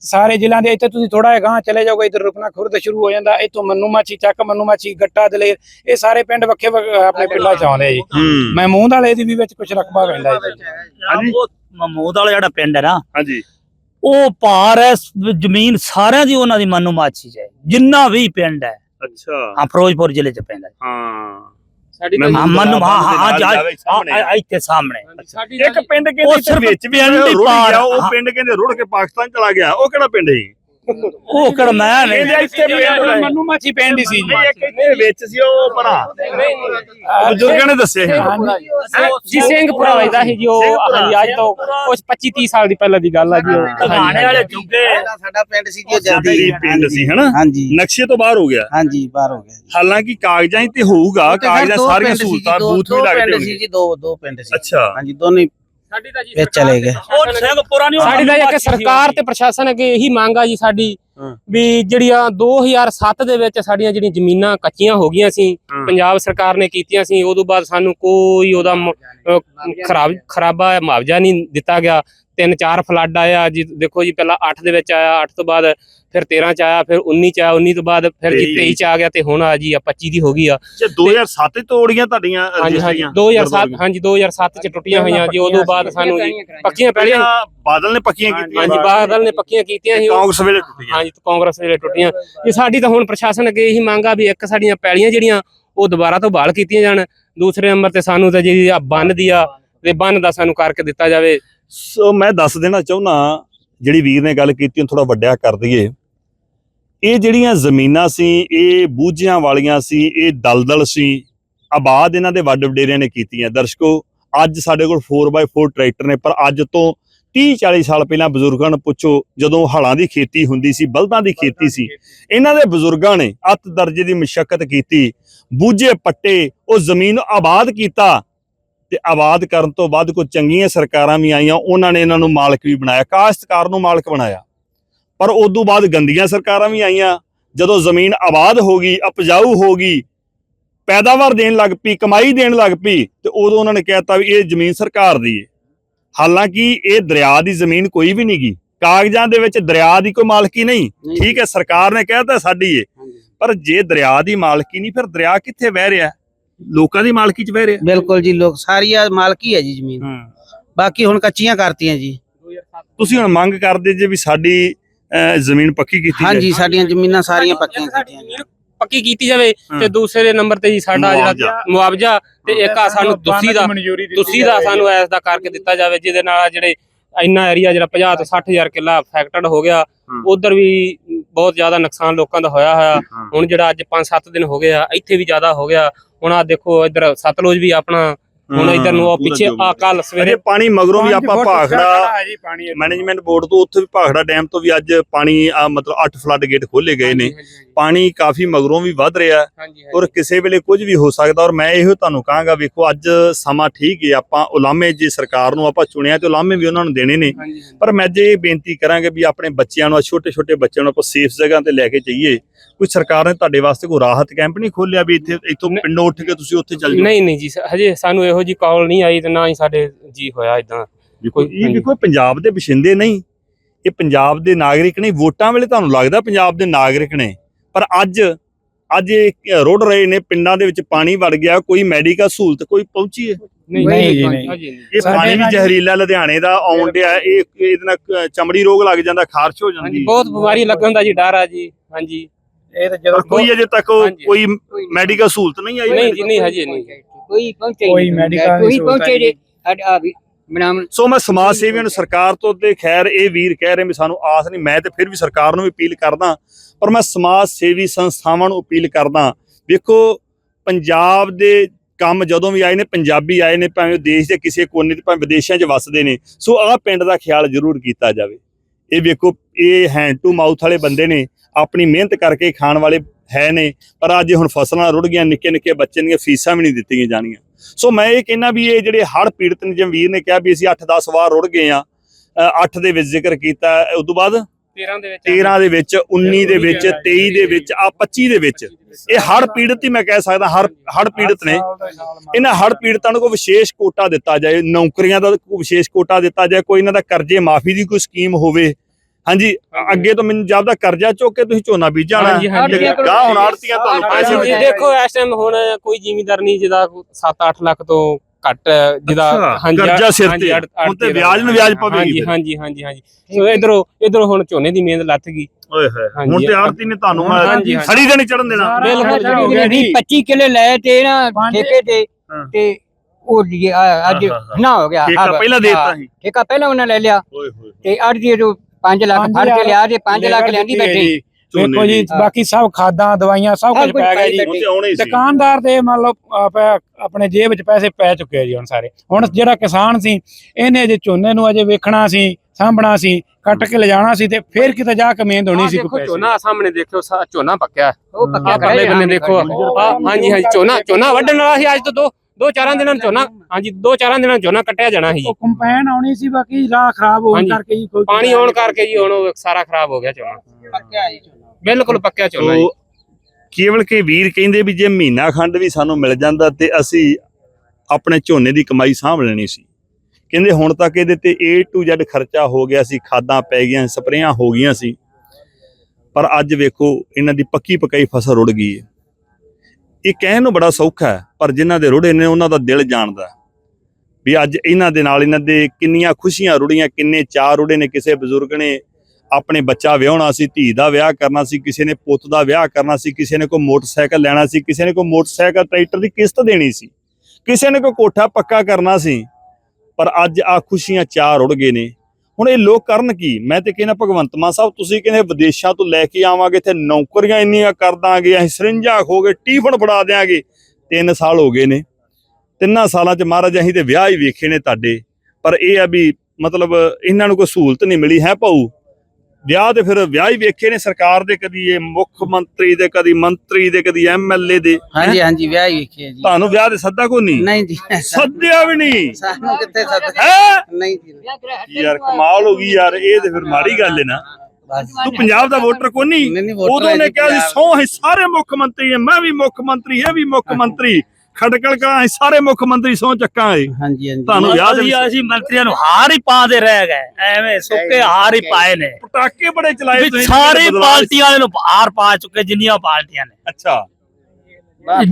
ਸਾਰੇ ਜ਼ਿਲ੍ਹਿਆਂ ਦੇ ਇੱਥੇ ਤੁਸੀਂ ਥੋੜਾ ਜਿਹਾ ਗਾਂ ਚਲੇ ਜਾਓਗੇ ਇੱਧਰ ਰੁਕਣਾ ਖੁਰਦ ਸ਼ੁਰੂ ਹੋ ਜਾਂਦਾ। ਇੱਥੋਂ ਮੰਨੂ ਮਾਛੀ ਚੱਕ ਮੰਨੂ ਮਾਛੀ ਗੱਟਾ ਦਲੇਰ ਇਹ ਸਾਰੇ ਪਿੰਡ ਵੱਖੇ ਆਪਣੇ ਪਿੰਡਾਂ ਚ ਆਉਂਦੇ ਆ ਜੀ। ਮਹਿਮੂਦ ਵਾਲੇ ਦੀ ਵੀ ਵਿੱਚ ਕੁਝ ਰਕਬਾ ਪੈਂਦਾ ਜੀ। ਹਾਂਜੀ। ਉਹ ਮਮੂਦ ਵਾਲਾ ਜਿਹੜਾ ਪਿੰਡ ਹੈ ਨਾ ਹਾਂਜੀ। ਉਹ ਭਾਰ ਹੈ ਜ਼ਮੀਨ ਸਾਰਿਆਂ ਦੀ ਉਹਨਾਂ ਦੀ ਮਨੂ ਮਾਛੀ ਚ ਹੈ। ਜਿੰਨਾ ਵੀ ਪਿੰਡ ਹੈ। ਅੱਛਾ। ਹਾਂ ਫਿਰੋਜ਼ਪੁਰ ਜ਼ਿਲ੍ਹੇ ਚ ਪੈਂਦਾ ਹੈ। ਸਾਡੀ ਮੈਂ ਤਾਂ ਹਾਂ ਹਾਂ ਦੇ ਹਾਂ ਨਾਲ ਜਾ- ਜਾਵੇ ਸਾਹਮਣੇ। ਇੱਥੇ ਇੱਕ ਪਿੰਡ ਕਹਿੰਦੇ ਵਿੱਚ ਵੀ ਰੁੜ ਪਾਰ- ਉਹ। ਪਿੰਡ ਕਹਿੰਦੇ ਰੁੜ ਕੇ ਪਾਕਿਸਤਾਨ ਚਲਾ ਗਿਆ ਉਹ ਕਿਹੜਾ ਪਿੰਡ ਸੀ ਉਹ ਨਹੀਂ ਇਹਦੇ ਇੱਥੇ। ਮੰਨੂ ਮਾਛੀ ਹੀ ਸੀ ਜੀ ਨਹੀਂ, ਵਿੱਚ ਸੀ ਉਹ ਪਰਾਂ ਬਜ਼ੁਰਗਾਂ ਨੇ ਦੱਸਿਆ ਜੀ ਸਿੰਘਪੁਰਾ ਵਜਦਾ ਸੀ ਜੀ ਉਹ ਅੱਜ ਤੋਂ ਕੁਝ 25 30 ਸਾਲ ਦੀ ਪਹਿਲਾਂ ਦੀ ਗੱਲ ਆ ਜੀ ਘਮਾਣੇ ਵਾਲੇ ਚੁੱਕੇ ਸਾਡਾ ਪਿੰਡ ਸੀ ਜੀ ਜਲਦੀ ਪਿੰਡ ਸੀ ਹਨਾ? ਹਾਂਜੀ। ਨਕਸ਼ੇ ਤੋਂ ਬਾਹਰ ਹੋ ਗਿਆ। ਹਾਂਜੀ ਬਾਹਰ ਹੋ ਗਿਆ ਹਾਲਾਂਕਿ ਕਾਗਜ਼ਾਂ ਤੇ ਹੋਊਗਾ ਕਾਗਜ਼ਾਂ ਸਾਰੀਆਂ ਸਹੂਲਤਾਂ ਬੂਥ ਵੀ ਦੋ ਲੱਗਦੇ ਪਿੰਡ ਹੋਣਗੇ। ਸੀ ਜੀ ਦੋ ਦੋ ਪਿੰਡ ਸੀ। ਅੱਛਾ। ਹਾਂਜੀ ਦੋਨੇ ਸਾਡੀ ਤਾਂ ਜੀ ਫਿਰ ਚਲੇ ਗਏ ਉਹ ਸਿੰਘਪੁਰਾ ਨਹੀਂ ਸਾਡੀ ਤਾਂ ਇੱਕ ਸਰਕਾਰ ਤੇ ਪ੍ਰਸ਼ਾਸਨ ਅੱਗੇ ਇਹੀ ਮੰਗ ਆ ਜੀ ਸਾਡੀ। ਵੀ ਜਿਹੜੀਆਂ 2007 ਦੇ ਵਿੱਚ ਸਾਡੀਆਂ ਜਿਹੜੀਆਂ ਜ਼ਮੀਨਾਂ ਕੱਚੀਆਂ ਹੋ ਗਈਆਂ ਸੀ। ਪੰਜਾਬ ਸਰਕਾਰ ਨੇ ਕੀਤੀਆਂ ਸੀ ਉਦੋਂ ਬਾਅਦ ਸਾਨੂੰ ਕੋਈ ਉਹਦਾ ਖਰਾਬ ਖਰਾਬਾ ਮੁਆਵਜ਼ਾ ਨਹੀਂ ਦਿੱਤਾ ਗਿਆ ਤਿੰਨ ਚਾਰ ਫਲੱਡ ਆਇਆ ਜੀ ਦੇਖੋ ਜੀ ਪਹਿਲਾਂ 8 ਦੇ ਵਿੱਚ ਆਇਆ 8 ਤੋਂ ਬਾਅਦ ਫਿਰ 13 ਚ ਆਇਆ ਫਿਰ 19 ਚ ਆਇਆ 19 ਤੋਂ ਬਾਅਦ ਫਿਰ ਜੀ 23 ਚ ਆ ਗਿਆ ਤੇ ਹੁਣ ਆ ਜੀ ਆ 25 ਦੀ ਹੋ ਗਈ ਆ। ਜੇ 2007 ਚ ਤੋੜੀਆਂ ਤੁਹਾਡੀਆਂ ਹਾਂਜੀ ਹਾਂਜੀ ਰਜਿਸਟਰੀਆਂ 2007 ਹਾਂਜੀ 2007 ਚ ਟੁੱਟੀਆਂ ਹੋਈਆਂ ਜੀ ਉਦੋਂ ਬਾਅਦ ਸਾਨੂੰ ਜੀ ਪੱਕੀਆਂ ਪਹਿਲੀਆਂ ਪਹਿਲਾਂ ਬਾਦਲ ਨੇ ਪੱਕੀਆਂ ਕੀਤੀਆਂ ਹਾਂਜੀ ਬਾਦਲ ਨੇ ਪੱਕੀਆਂ ਕੀਤੀਆਂ ਸੀ ਕਾਂਗਰਸ ਵੇਲੇ ਟੁੱਟੀਆਂ। ਹਾਂਜੀ ਤੇ ਕਾਂਗਰਸ ਵੇਲੇ ਟੁੱਟੀਆਂ। ਇਹ ਸਾਡੀ ਤਾਂ ਹੁਣ ਪ੍ਰਸ਼ਾਸਨ ਅੱਗੇ ਇਹੀ ਮੰਗ ਆ ਵੀ ਇੱਕ ਸਾਡੀਆਂ ਪੈਲੀਆਂ ਜਿਹੜੀਆਂ ਉਹ ਦੁਬਾਰਾ ਤੋਂ ਬਹਾਲ ਕੀਤੀਆਂ ਜਾਣ। ਦੂਸਰੇ ਨੰਬਰ ਤੇ ਸਾਨੂੰ ਤਾਂ ਜਿਹੜੀ ਆ ਬੰਨ ਦੀ ਆ ਤੇ ਬੰਨ ਦਾ ਸਾਨੂੰ ਕਰਕੇ ਦਿੱਤਾ ਜਾਵੇ। ਸੋ ਮੈਂ ਦੱਸ ਦੇਣਾ ਚਾਹੁੰਦਾ ਜਿਹੜੀ ਵੀਰ ਨੇ ਗੱਲ ਕੀਤੀ ਉਹ ਥੋੜਾ ਵੱਡਿਆ ਕਰ ਦਈਏ। ਇਹ ਜਿਹੜੀਆਂ ਜ਼ਮੀਨਾਂ ਸੀ, ਇਹ ਬੂਝਿਆਂ ਵਾਲੀਆਂ ਸੀ, ਇਹ ਦਲਦਲ ਸੀ, ਆਬਾਦ ਇਹਨਾਂ ਦੇ ਵੱਡ ਵਡੇਰਿਆਂ ਨੇ ਕੀਤੀਆਂ। ਦਰਸ਼ਕੋ, ਅੱਜ ਸਾਡੇ ਕੋਲ 4x4 ਟਰੈਕਟਰ ਨੇ, ਪਰ ਅੱਜ ਤੋਂ 30 40 ਸਾਲ ਪਹਿਲਾਂ ਬਜ਼ੁਰਗਾਂ ਨੂੰ ਪੁੱਛੋ, ਜਦੋਂ ਹਲਾਂ ਦੀ ਖੇਤੀ ਹੁੰਦੀ ਸੀ, ਬਲਦਾਂ ਦੀ ਖੇਤੀ ਸੀ, ਇਹਨਾਂ ਦੇ ਬਜ਼ੁਰਗਾਂ ਨੇ ਅੱਤ ਦਰਜੇ ਦੀ ਮਸ਼ੱਕਤ ਕੀਤੀ, ਬੂਝੇ ਪੱਟੇ, ਉਹ ਜ਼ਮੀਨ ਆਬਾਦ ਕੀਤਾ ਤੇ ਆਬਾਦ ਕਰਨ ਤੋਂ ਬਾਅਦ ਕੋਈ ਚੰਗੀਆਂ ਸਰਕਾਰਾਂ ਵੀ ਆਈਆਂ ਉਹਨਾਂ ਨੇ ਇਹਨਾਂ ਨੂੰ ਮਾਲਕ ਵੀ ਬਣਾਇਆ ਕਾਸ਼ਤਕਾਰ ਨੂੰ ਮਾਲਕ ਬਣਾਇਆ। ਪਰ ਉਦੋਂ ਬਾਅਦ ਗੰਦੀਆਂ ਸਰਕਾਰਾਂ ਵੀ ਆਈਆਂ ਜਦੋਂ ਜ਼ਮੀਨ ਆਬਾਦ ਹੋ ਗਈ ਉਪਜਾਊ ਹੋ ਗਈ ਪੈਦਾਵਾਰ ਦੇਣ ਲੱਗ ਪਈ ਕਮਾਈ ਦੇਣ ਲੱਗ ਪਈ ਤੇ ਉਦੋਂ ਉਹਨਾਂ ਨੇ ਕਹਿਤਾ ਵੀ ਇਹ ਜ਼ਮੀਨ ਸਰਕਾਰ ਦੀ ਹੈ ਹਾਲਾਂਕਿ ਇਹ ਦਰਿਆ ਦੀ ਜ਼ਮੀਨ ਕੋਈ ਵੀ ਨਹੀਂ ਗੀ ਕਾਗਜ਼ਾਂ ਦੇ ਵਿੱਚ ਦਰਿਆ ਦੀ ਕੋਈ ਮਾਲਕੀ ਨਹੀਂ। ਠੀਕ ਹੈ ਸਰਕਾਰ ਨੇ ਕਹਿਤਾ ਸਾਡੀ ਹੈ ਪਰ ਜੇ ਦਰਿਆ ਦੀ ਮਾਲਕੀ ਨਹੀਂ ਫਿਰ ਦਰਿਆ ਕਿੱਥੇ ਵਹਿ ਰਿਹਾ? ਲੋਕਾਂ ਦੀ ਮਾਲਕੀ 'ਚ ਵਹਿ ਰਿਹਾ ਬਿਲਕੁਲ ਜੀ ਲੋਕ ਸਾਰੀ ਆ ਮਾਲਕੀ ਹੈ ਜੀ ਜ਼ਮੀਨ ਬਾਕੀ ਹੁਣ ਕੱਚੀਆਂ ਕਰਤੀਆਂ ਜੀ ਤੁਸੀਂ ਹੁਣ ਮੰਗ ਕਰਦੇ ਜੇ ਵੀ ਸਾਡੀ ਅਹ, ਜ਼ਮੀਨ ਪੱਕੀ ਕੀਤੀ ਜਾਏ ਹਾਂਜੀ ਸਾਡੀਆਂ ਜ਼ਮੀਨਾਂ ਸਾਰੀਆਂ ਪੱਕੀਆਂ ਕੀਤੀਆਂ ਜੀ ਪੱਕੀ ਕੀਤੀ ਜਾਵੇ ਹਾਂ। ਤੇ ਦੂਸਰੇ ਨੰਬਰ ਤੇ ਜੀ ਸਾਡਾ ਮੁਆਵਜ਼ਾ। ਜਿਹੜਾ ਮੁਆਵਜ਼ਾ ਤੇ ਇੱਕ ਆ ਸਾਨੂੰ ਤੁਸੀਂ ਦਾ ਤੁਸੀਂ ਦਾ ਸਾਨੂੰ ਐਸ ਦਾ ਕਰਕੇ ਦਿੱਤਾ ਜਾਵੇ ਜਿਹਦੇ ਨਾਲ ਆਹ ਜਿਹੜੇ ਇੰਨਾ ਏਰੀਆ ਜਿਹੜਾ 50 ਤੋਂ 60000 ਕਿੱਲਾ ਅਫੈਕਟਡ ਹੋ ਗਿਆ ਹੂੰ। ਉਧਰ ਵੀ ਬਹੁਤ ਜ਼ਿਆਦਾ ਨੁਕਸਾਨ ਲੋਕਾਂ ਦਾ ਹੋਇਆ ਹੋਇਆ। ਹੁਣ ਜਿਹੜਾ ਅੱਜ 5-7 ਦਿਨ ਹੋ ਗਏ ਆ ਇੱਥੇ ਵੀ ਜ਼ਿਆਦਾ ਹੋ ਗਿਆ। ਹੁਣ ਆ ਦੇਖੋ ਇੱਧਰ ਸਤਲੁਜ ਵੀ ਆਪਣਾ ਹੁਣ ਇੱਧਰ ਨੂੰ ਉਹ ਪਿੱਛੇ ਆ ਕੱਲ ਸਵੇਰੇ ਪਾਣੀ ਮਗਰੋਂ ਵੀ ਆਪਾਂ ਭਾਖੜਾ ਹੈ ਜੀ ਪਾਣੀ ਇੱਥੇ। ਮੈਨੇਜਮੈਂਟ ਬੋਰਡ ਤੋਂ ਉੱਥੇ ਵੀ ਭਾਖੜਾ ਡੈਮ ਤੋਂ ਵੀ ਅੱਜ ਪਾਣੀ ਆ ਮਤਲਬ 8 ਫਲੱਡ ਗੇਟ ਖੋਲੇ ਗਏ ਨੇ। ਪਾਣੀ ਕਾਫੀ ਮਗਰੋਂ ਵੀ ਵੱਧ ਰਿਹਾ। ਔਰ ਕਿਸੇ ਵੇਲੇ ਕੁਝ ਵੀ ਹੋ ਸਕਦਾ ਔਰ ਮੈਂ ਇਹੋ ਤੁਹਾਨੂੰ ਕਹਾਂਗਾ ਵੇਖੋ ਅੱਜ ਸਮਾਂ ਠੀਕ ਹੈ ਆਪਾਂ ਉਲਾਮੇ ਜੇ ਸਰਕਾਰ ਨੂੰ ਆਪਾਂ ਚੁਣਿਆ ਤੇ ਉਲਾਮੇ ਵੀ ਉਹਨਾਂ ਨੂੰ ਦੇਣੇ ਨੇ। ਪਰ ਮੈਂ ਜੇ ਇਹ ਬੇਨਤੀ ਕਰਾਂਗੇ ਵੀ ਆਪਣੇ ਬੱਚਿਆਂ ਨੂੰ ਛੋਟੇ ਛੋਟੇ ਬੱਚਿਆਂ ਨੂੰ ਆਪਾਂ ਸੇਫ ਜਗ੍ਹਾ ਤੇ ਲੈ ਕੇ ਜਾਈਏ। ਕੋਈ ਸਰਕਾਰ ਨੇ ਤੁਹਾਡੇ ਵਾਸਤੇ ਕੋਈ ਰਾਹਤ ਕੈਂਪ ਨਹੀਂ ਖੋਲਿਆ ਵੀ ਇੱਥੇ ਨਹੀਂ। ਪਿੰਡੋਂ ਉੱਠ ਕੇ ਤੁਸੀਂ ਉੱਥੇ ਚੱਲ ਜਾਓ? ਨਹੀਂ ਨਹੀਂ ਜੀ ਹਜੇ ਸਾਨੂੰ ਇਹੋ ਜੀ ਕਾਲ ਨਹੀਂ ਆਈ ਤੇ ਨਾ ਹੀ ਸਾਡੇ ਜੀ ਹੋਇਆ ਇਦਾਂ ਕੋਈ- ਇਹ ਵੀ ਕੋਈ ਪੰਜਾਬ ਦੇ ਵਸਿੰਦੇ ਨਹੀਂ। ਇਹ ਪੰਜਾਬ ਦੇ ਨਾਗਰਿਕ ਨਹੀਂ। ਵੋਟਾਂ ਵੇਲੇ ਤੁਹਾਨੂੰ ਲੱਗਦਾ ਪੰਜਾਬ ਦੇ ਨਾਗਰਿਕ ਨੇ। ਪਰ ਅੱਜ ਅੱਜ ਇਹ ਰੋਡ ਰਹੇ ਨੇ ਪਿੰਡਾਂ ਦੇ ਵਿੱਚ ਪਾਣੀ ਵੜ ਗਿਆ ਕੋਈ ਮੈਡੀਕਲ ਸਹੂਲਤ ਕੋਈ ਪਹੁੰਚੀ ਹੈ? ਨਹੀਂ ਨਹੀਂ ਇਹ ਪਾਣੀ ਵੀ ਜ਼ਹਿਰੀਲਾ ਲੁਧਿਆਣੇ ਦਾ ਆਉਣ ਡਿਆ ਇਹ ਇਹਦੇ ਨਾਲ ਚਮੜੀ ਰੋਗ ਲੱਗ ਜਾਂਦਾ ਖਾਰਸ਼ ਹੋ ਹਾਂਜੀ ਜਾਂਦੀ ਬਹੁਤ ਬਿਮਾਰੀ ਲੱਗਣ ਦਾ ਜੀ ਡਰ ਆ ਜੀ ਹਾਂਜੀ। ਇਹ ਤਾਂ ਜਦੋਂ ਕੋਈ ਅਜੇ ਤੱਕ। ਕੋਈ ਮੈਡੀਕਲ ਸਹੂਲਤ ਨਹੀਂ ਆਈ ਨਹੀਂ ਜੀ ਨਹੀਂ ਹਜੇ ਨਹੀਂ। ਕੋਈ ਪਹੁੰਚੇ ਕੋਈ medical ਕੋਈ ਪਹੁੰਚੇ ਨਹੀਂ। ਜੇ ਆ ਵੀ ਸੋ ਮੈਂ ਸਮਾਜ ਸੇਵੀਆਂ ਨੂੰ ਸਰਕਾਰ ਤੋਂ ਤੇ ਖੈਰ ਇਹ ਵੀਰ ਕਹਿ ਰਹੇ ਵੀ ਸਾਨੂੰ ਆਸ ਨਹੀਂ ਮੈਂ ਤੇ ਫਿਰ ਵੀ ਸਰਕਾਰ ਨੂੰ ਵੀ ਅਪੀਲ ਕਰਦਾ। ਪਰ ਮੈਂ ਸਮਾਜ ਸੇਵੀ ਸੰਸਥਾਵਾਂ ਨੂੰ ਅਪੀਲ ਕਰਦਾ। ਵੇਖੋ ਪੰਜਾਬ ਦੇ ਕੰਮ ਜਦੋਂ ਵੀ ਆਏ ਨੇ ਪੰਜਾਬੀ ਆਏ ਨੇ ਭਾਵੇਂ ਉਹ ਦੇਸ਼ ਦੇ ਕਿਸੇ ਕੋਨੇ ਤੇ ਭਾਵੇਂ ਵਿਦੇਸ਼ਾਂ 'ਚ ਵੱਸਦੇ ਨੇ। ਸੋ ਆਹ ਪਿੰਡ ਦਾ ਖਿਆਲ ਜ਼ਰੂਰ ਕੀਤਾ ਜਾਵੇ। ਇਹ ਵੇਖੋ ਇਹ ਹੈਂਡ ਟੂ ਮਾਊਥ ਵਾਲੇ ਬੰਦੇ ਨੇ। ਆਪਣੀ ਮਿਹਨਤ ਕਰਕੇ ਖਾਣ ਵਾਲੇ ਹੈ ਨੇ ਪਰ ਅੱਜ ਹੁਣ ਫਸਲਾਂ ਰੁੜ ਗਈਆਂ ਨਿੱਕੇ ਨਿੱਕੇ ਬੱਚੇ ਦੀਆਂ ਫੀਸਾਂ ਵੀ ਨਹੀਂ ਦਿੱਤੀਆਂ ਜਾਣੀਆਂ। ਸੋ ਮੈਂ ਇਹ ਕਹਿੰਦਾ ਵੀ ਇਹ ਜਿਹੜੇ ਹੜ੍ਹ ਪੀੜਤ ਨੇ ਜਿਵੇਂ ਵੀਰ ਨੇ ਕਿਹਾ ਵੀ ਅਸੀਂ 8-10 ਵਾਰ ਰੁੜ ਗਏ ਆ 8 ਦੇ ਵਿੱਚ ਜ਼ਿਕਰ ਕੀਤਾ ਉਸ ਤੋਂ ਬਾਅਦ 13 ਦੇ ਵਿੱਚ 13 ਦੇ ਵਿੱਚ 19 ਦੇ ਵਿੱਚ 23 ਦੇ ਵਿੱਚ ਆ 25 ਦੇ ਵਿੱਚ। ਇਹ ਹੜ੍ਹ ਪੀੜਤ ਹੀ ਮੈਂ ਕਹਿ ਸਕਦਾ ਹੜ੍ਹ ਹੜ੍ਹ ਪੀੜਤ ਨੇ। ਇਹਨਾਂ ਹੜ੍ਹ ਪੀੜਤਾਂ ਨੂੰ ਕੋਈ ਵਿਸ਼ੇਸ਼ ਕੋਟਾ ਦਿੱਤਾ ਜਾਏ ਨੌਕਰੀਆਂ ਦਾ ਕੋਈ ਵਿਸ਼ੇਸ਼ ਕੋਟਾ ਦਿੱਤਾ ਜਾਏ ਕੋਈ ਇਹਨਾਂ ਦਾ ਕਰਜ਼ੇ ਮਾਫੀ ਦੀ ਕੋਈ ਸਕੀਮ ਹੋਵੇ ਹਾਂਜੀ ਅੱਗੇ ਤੋਂ ਮੈਨੂੰ ਜਾਪਦਾ ਕਰਜ਼ਾ ਚੁੱਕ ਕੇ ਤੁਸੀਂ ਝੋਨਾ ਬੀਜਣਾ ਹਾਂਜੀ, ਹਾਂਜੀ। ਗਾਹ ਹੁਣ ਆੜਤੀਆਂ ਤੁਹਾਨੂੰ ਪੈਸੇ ਹਾਂਜੀ ਦੇ ਜੀ ਦੇਖੋ ਇਸ ਟਾਈਮ ਹੁਣ ਕੋਈ ਜ਼ਿਮੀਂਦਾਰ ਨਹੀਂ ਜਿਹਦਾ 7-8 ਲੱਖ ਤੋਂ ਘੱਟ ਜਿਹਦਾ ਅੱਛਾ, ਕਰਜ਼ਾ ਸਿਰ ਹਾਂਜੀ, ਤੇ। ਹੁਣ ਤੇ ਵਿਆਜ ਨੂੰ ਵਿਆਜ ਪਵੇਗੀ ਹਾਂਜੀ। ਹਾਂਜੀ ਹਾਂਜੀ ਹਾਂਜੀ ਸੋ ਇਧਰੋਂ ਇਧਰੋਂ ਹੁਣ ਝੋਨੇ ਦੀ ਮਿਹਨਤ ਲੱਥ ਗਈ ਓਏ ਹੋਏ ਹਾਂਜੀ। ਹੁਣ ਤੇ ਆੜਤੀ ਨੇ ਤੁਹਾਨੂੰ ਹਾਂਜੀ, ਹਾਂਜੀ। ਖੜੀ ਦੇਣੀ ਚੜਨ ਦੇਣਾ ਬਿਲਕੁਲ ਖਰਚਾ ਹੋ ਗਿਆ ਜੀ। 25 ਕਿਲੇ ਲੈ ਤੇ ਨਾ ਠੇਕੇ ਤੇ। ਤੇ ਉਹ ਅੱਜ। ਨਾ ਹੋ ਗਿਆ ਠੇਕਾ ਪਹਿਲਾਂ ਦੇ ਦਿੱਤਾ ਸੀ ਠੇਕਾ ਪਹਿਲਾਂ ਉਹਨਾਂ ਲੈ ਲਿਆ ਓਏ ਹੋਏ ਤੇ ਅੱਜ ਦੀ ਜੋ 5 ਲੱਖ ਫੜ ਕੇ ਲਿਆ ਤੇ 5 ਲੱਖ ਲੈਂਦੀ ਬੈਠੇ। ਵੇਖੋ ਜੀ। ਬਾਕੀ ਸਭ ਖਾਦਾਂ ਦਵਾਈਆਂ ਸਭ ਕੁਝ ਪੈ ਗਿਆ ਜੀ। ਦੁਕਾਨਦਾਰ ਦੇ ਮੰਨ ਲਓ ਆਪ- ਆਪਣੇ ਜੇਬ ਵਿੱਚ ਪੈਸੇ ਪੈ ਚੁੱਕੇ ਆ ਜੀ ਹੁਣ ਸਾਰੇ। ਹੁਣ ਜਿਹੜਾ ਕਿਸਾਨ ਸੀ ਇਹਨੇ ਅਜੇ ਝੋਨੇ ਨੂੰ ਅਜੇ ਵੇਖਣਾ ਸੀ ਸਾਂਭਣਾ ਸੀ ਕੱਟ ਕੇ ਲਿਜਾਣਾ ਸੀ ਤੇ ਫੇਰ ਕਿਤੇ ਜਾ ਕੇ ਮਿਹਨਤ ਹੋਣੀ ਸੀ ਦੇਖੋ ਕੋਈ ਪੈਸੇ। ਝੋਨਾ ਸਾਹਮਣੇ ਦੇਖਿਓ ਸਾ- ਝੋਨਾ ਪੱਕਿਆ। ਉਹ ਪੱਕਿਆ ਬੰਨੇ ਦੇਖੋ। ਹਾਂਜੀ ਹਾਂਜੀ ਝੋਨਾ ਝੋਨਾ ਵੱਢਣ ਵਾਲਾ ਸੀ ਅੱਜ ਤੋਂ ਦੋ ਦੋ ਚਾਰਾਂ ਦਿਨਾਂ ਨੂੰ ਝੋਨਾ ਹਾਂਜੀ ਦੋ ਚਾਰਾਂ ਦਿਨਾਂ ਨੂੰ ਝੋਨਾ ਕੱਟਿਆ ਜਾਣਾ ਸੀ ਉਹ ਕੰਪੈਨ ਆਉਣੀ ਸੀ ਬਾਕੀ ਰਾਹ ਖਰਾਬ ਹੋਣ। ਕਰਕੇ ਜੀ ਕੋਈ ਪਾਣੀ ਆਉਣ ਕਰਕੇ ਜੀ ਹੁਣ ਉਹ ਸਾਰਾ ਖਰਾਬ ਹੋ ਗਿਆ ਝੋਨਾ ਪੱਕਿਆ ਜੀ ਝੋਨਾ। ਬਿਲਕੁਲ ਪੱਕਿਆ ਝੋਨਾ ਜੀ। ਕੇਵਲ ਕੇ ਵੀਰ ਕਹਿੰਦੇ ਵੀ ਜੇ ਮਹੀਨਾ ਖੰਡ ਵੀ ਸਾਨੂੰ ਮਿਲ ਜਾਂਦਾ ਤੇ ਅਸੀਂ ਆਪਣੇ ਝੋਨੇ ਦੀ ਕਮਾਈ ਸਾਂਭ ਲੈਣੀ ਸੀ। ਕਹਿੰਦੇ ਹੁਣ ਤੱਕ ਇਹਦੇ ਤੇ A to Z ਖਰਚਾ ਹੋ ਗਿਆ ਸੀ ਖਾਦਾਂ ਪੈ ਗਈਆਂ ਸਪਰੇਆਂ ਹੋ ਗਈਆਂ ਸੀ। ਪਰ ਅੱਜ ਵੇਖੋ ਇਹਨਾਂ ਦੀ ਪੱਕੀ ਪਕਾਈ ਫਸਲ ਰੁੜ ਗਈ ਹੈ। ਇਹ ਕਹਿਣ ਨੂੰ ਬੜਾ ਸੌਖਾ ਹੈ, ਪਰ ਜਿਨ੍ਹਾਂ ਦੇ ਰੁੜੇ ਨੇ ਉਹਨਾਂ ਦਾ ਦਿਲ ਜਾਣਦਾ ਵੀ ਅੱਜ ਇਹਨਾਂ ਦੇ ਨਾਲ ਇਹਨਾਂ ਦੇ ਕਿੰਨੀਆਂ ਖੁਸ਼ੀਆਂ ਰੁੜੀਆਂ, ਕਿੰਨੇ ਚਾਰ ਰੁੜੇ ਨੇ ਕਿਸੇ ਬਜ਼ੁਰਗ ਨੇ। ਆਪਣੇ ਬੱਚਾ ਵਿਆਹਣਾ ਸੀ, ਧੀ ਦਾ ਵਿਆਹ ਕਰਨਾ ਸੀ, ਕਿਸੇ ਨੇ ਪੁੱਤ ਦਾ ਵਿਆਹ ਕਰਨਾ ਸੀ, ਕਿਸੇ ਨੇ ਕੋਈ ਮੋਟਰਸਾਈਕਲ ਲੈਣਾ ਸੀ, ਕਿਸੇ ਨੇ ਕੋਈ ਮੋਟਰਸਾਈਕਲ ਟਰੈਕਟਰ ਦੀ ਕਿਸ਼ਤ ਦੇਣੀ ਸੀ, ਕਿਸੇ ਨੇ ਕੋਈ ਕੋਠਾ ਪੱਕਾ ਕਰਨਾ ਸੀ। ਪਰ ਅੱਜ ਆ ਖੁਸ਼ੀਆਂ ਚਾਰ ਉੜ ਗਏ ਨੇ। ਹੁਣ ਇਹ ਲੋਕ ਕਰਨ ਕੀ? ਮੈਂ ਤੇ ਕਹਿੰਦਾ, ਭਗਵੰਤ ਮਾਨ ਸਾਹਿਬ, ਤੁਸੀਂ ਕਹਿੰਦੇ ਵਿਦੇਸ਼ਾਂ ਤੋਂ ਲੈ ਕੇ ਆਵਾਂਗੇ, ਇੱਥੇ ਨੌਕਰੀਆਂ ਇੰਨੀਆਂ ਕਰ ਦਾਂਗੇ, ਅਸੀਂ ਸਰਿੰਜਾਂ ਖੋਗੇ ਟੀਫਨ ਫੜਾ ਦਿਆਂਗੇ। ਤਿੰਨ ਸਾਲ ਹੋ ਗਏ ਨੇ। ਤਿੰਨਾਂ ਸਾਲਾਂ ਚ ਮਹਾਰਾਜ, ਅਸੀਂ ਤੇ ਵਿਆਹ ਹੀ ਵੇਖੇ ਨੇ ਤੁਹਾਡੇ। ਪਰ ਇਹ ਆ ਵੀ ਮਤਲਬ, ਇਹਨਾਂ ਨੂੰ ਕੋਈ ਸਹੂਲਤ ਨਹੀਂ ਮਿਲੀ, ਹੈ ਭਾਊ? ਵਿਆਹ ਤੇ ਫਿਰ ਵਿਆਹ ਹੀ ਵੇਖੇ ਨੇ ਸਰਕਾਰ ਦੇ ਕਦੀ ਇਹ ਮੁੱਖ ਮੰਤਰੀ ਦੇ ਕਦੀ ਮੰਤਰੀ ਦੇ ਕਦੀ ਐਮਐਲਏ ਦੇ ਹਾਂਜੀ ਹਾਂਜੀ ਵਿਆਹ ਹੀ ਵੇਖਿਆ ਜੀ। ਤੁਹਾਨੂੰ ਵਿਆਹ ਦੇ ਸੱਦਾ ਕੋਈ ਨਹੀਂ? ਨਹੀਂ ਜੀ। ਸੱਦਿਆ ਵੀ ਨਹੀਂ? ਸਾਨੂੰ ਕਿੱਥੇ ਸੱਦ ਨਹੀਂ ਜੀ। ਯਾਰ ਕਮਾਲ ਹੋ ਗਈ ਯਾਰ ਇਹ ਤੇ ਫਿਰ ਮਾੜੀ ਗੱਲ ਹੈ ਨਾ। ਤੂੰ ਪੰਜਾਬ ਦਾ ਵੋਟਰ ਕੋਈ ਨਹੀਂ? ਉਦੋਂ ਨੇ ਕਿਹਾ ਸੀ ਪੰਜਾਬ। ਸੌ ਹੈ ਸਾਰੇ ਮੁੱਖ ਮੰਤਰੀ ਹੈ ਮੈਂ ਵੀ ਮੁੱਖ ਮੰਤਰੀ ਇਹ ਵੀ ਮੁੱਖ ਮੰਤਰੀ। ਖਟਕਲ ਕਾ ਅਸੀਂ ਸਾਰੇ ਮੁੱਖ ਮੰਤਰੀ ਸੌ ਚੱਕਾਂਗੇ ਹਾਂਜੀ ਹਾਂਜੀ। ਤੁਹਾਨੂੰ ਯਾਦ ਹੈ ਅਸੀਂ ਮੰਤਰੀਆਂ ਨੂੰ ਹਾਰ ਹੀ ਪਾਦੇ ਰਹਿ ਗਏ। ਐਵੇਂ ਸੁੱਕੇ ਹਾਰ ਹੀ ਪਾਏ ਨੇ। ਪਟਾਕੇ ਬੜੇ ਚਲਾਏ ਤੁਸੀਂ ਸਾਰੀ ਪਾਰਟੀਆਂ ਵਾਲੇ ਨੂੰ ਹਾਰ ਪਾ ਚੁੱਕੇ ਜਿੰਨੀਆਂ ਪਾਰਟੀਆਂ ਨੇ। ਅੱਛਾ।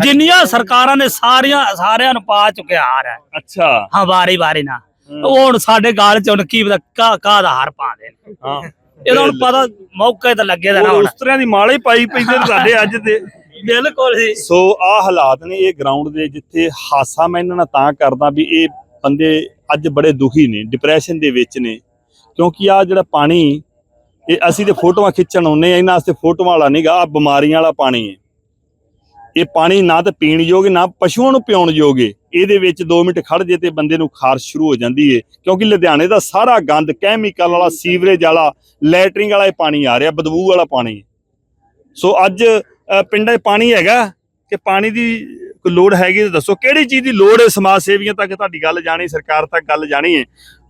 ਜਿੰਨੀਆਂ ਸਰਕਾਰਾਂ ਨੇ ਸਾਰੀਆਂ ਸਾਰਿਆਂ ਨੂੰ ਪਾ ਚੁੱਕੇ ਹਾਰ ਹੈ। ਅੱਛਾ। ਹਾਂ ਵਾਰੀ ਵਾਰੀ ਨਾ। ਉਹ ਹੁਣ ਸਾਡੇ ਗਾਲ ਚ ਹੁਣ ਕੀ ਪਤਾ ਕਾ ਕਾ ਦਾ ਹਾਰ ਪਾਉਂਦੇ ਨੇ ਹਾਂ। ਇਹਦਾ ਹੁਣ ਪਤਾ ਮੌਕੇ ਤੇ ਲੱਗੇ ਦਾ ਨਾ ਹੁਣ। ਉਸ ਤਰ੍ਹਾਂ ਦੀ ਮਾਲੇ ਪਾਈ ਪੈਂਦੇ ਨੇ ਸਾਡੇ ਅੱਜ ਤੇ ਬਿਲਕੁਲ ਜੀ। ਸੋ ਆ ਹਾਲਾਤ ਨੇ ਇਹ ਗਰਾਊਂਡ ਦੇ ਜਿੱਥੇ ਹਾਸਾ ਮੈਂ ਇਹਨਾਂ ਨਾਲ ਤਾਂ ਕਰਦਾ ਵੀ ਇਹ ਬੰਦੇ ਅੱਜ ਬੜੇ ਦੁਖੀ ਨੇ ਡਿਪਰੈਸ਼ਨ ਦੇ ਵਿੱਚ ਨੇ। ਕਿਉਂਕਿ ਆ ਜਿਹੜਾ ਪਾਣੀ, ਇਹ ਅਸੀਂ ਤੇ ਫੋਟੋਆਂ ਖਿੱਚਣ ਆਉਂਦੇ ਆ ਇਹਨਾਂ ਵਾਸਤੇ ਫੋਟੋਆਂ ਵਾਲਾ ਨਹੀਂਗਾ ਆ ਬਿਮਾਰੀਆਂ ਵਾਲਾ ਪਾਣੀ ਹੈ। ਇਹ ਪਾਣੀ ਨਾ ਤਾਂ ਪੀਣ ਯੋਗ ਨਾ ਪਸ਼ੂਆਂ ਨੂੰ ਪਿਉਣ ਯੋਗ ਹੈ। ਇਹਦੇ ਵਿੱਚ 2 ਮਿੰਟ ਖੜ ਜੇ ਤੇ ਬੰਦੇ ਨੂੰ ਖਾਰਸ਼ ਸ਼ੁਰੂ ਹੋ ਜਾਂਦੀ ਹੈ। ਕਿਉਂਕਿ ਲੁਧਿਆਣੇ ਦਾ ਸਾਰਾ ਗੰਦ ਕੈਮੀਕਲ ਵਾਲਾ ਸੀਵਰੇਜ ਵਾਲਾ ਲੈਟਰਿੰਗ ਵਾਲਾ ਇਹ ਪਾਣੀ ਆ ਰਿਹਾ, ਬਦਬੂ ਵਾਲਾ ਪਾਣੀ ਸੋ ਅੱਜ ਪਿੰਡਾਂ 'ਚ ਪਾਣੀ ਹੈਗਾ ਕਿ ਪਾਣੀ ਦੀ ਕੋਈ ਲੋੜ ਹੈਗੀ ਤਾਂ ਦੱਸੋ। ਕਿਹੜੀ ਚੀਜ਼ ਦੀ ਲੋੜ ਹੈ ਸਮਾਜ ਸੇਵੀਆਂ ਤੱਕ ਤੁਹਾਡੀ ਗੱਲ ਜਾਣੀ ਸਰਕਾਰ ਤੱਕ ਗੱਲ ਜਾਣੀ ਹੈ?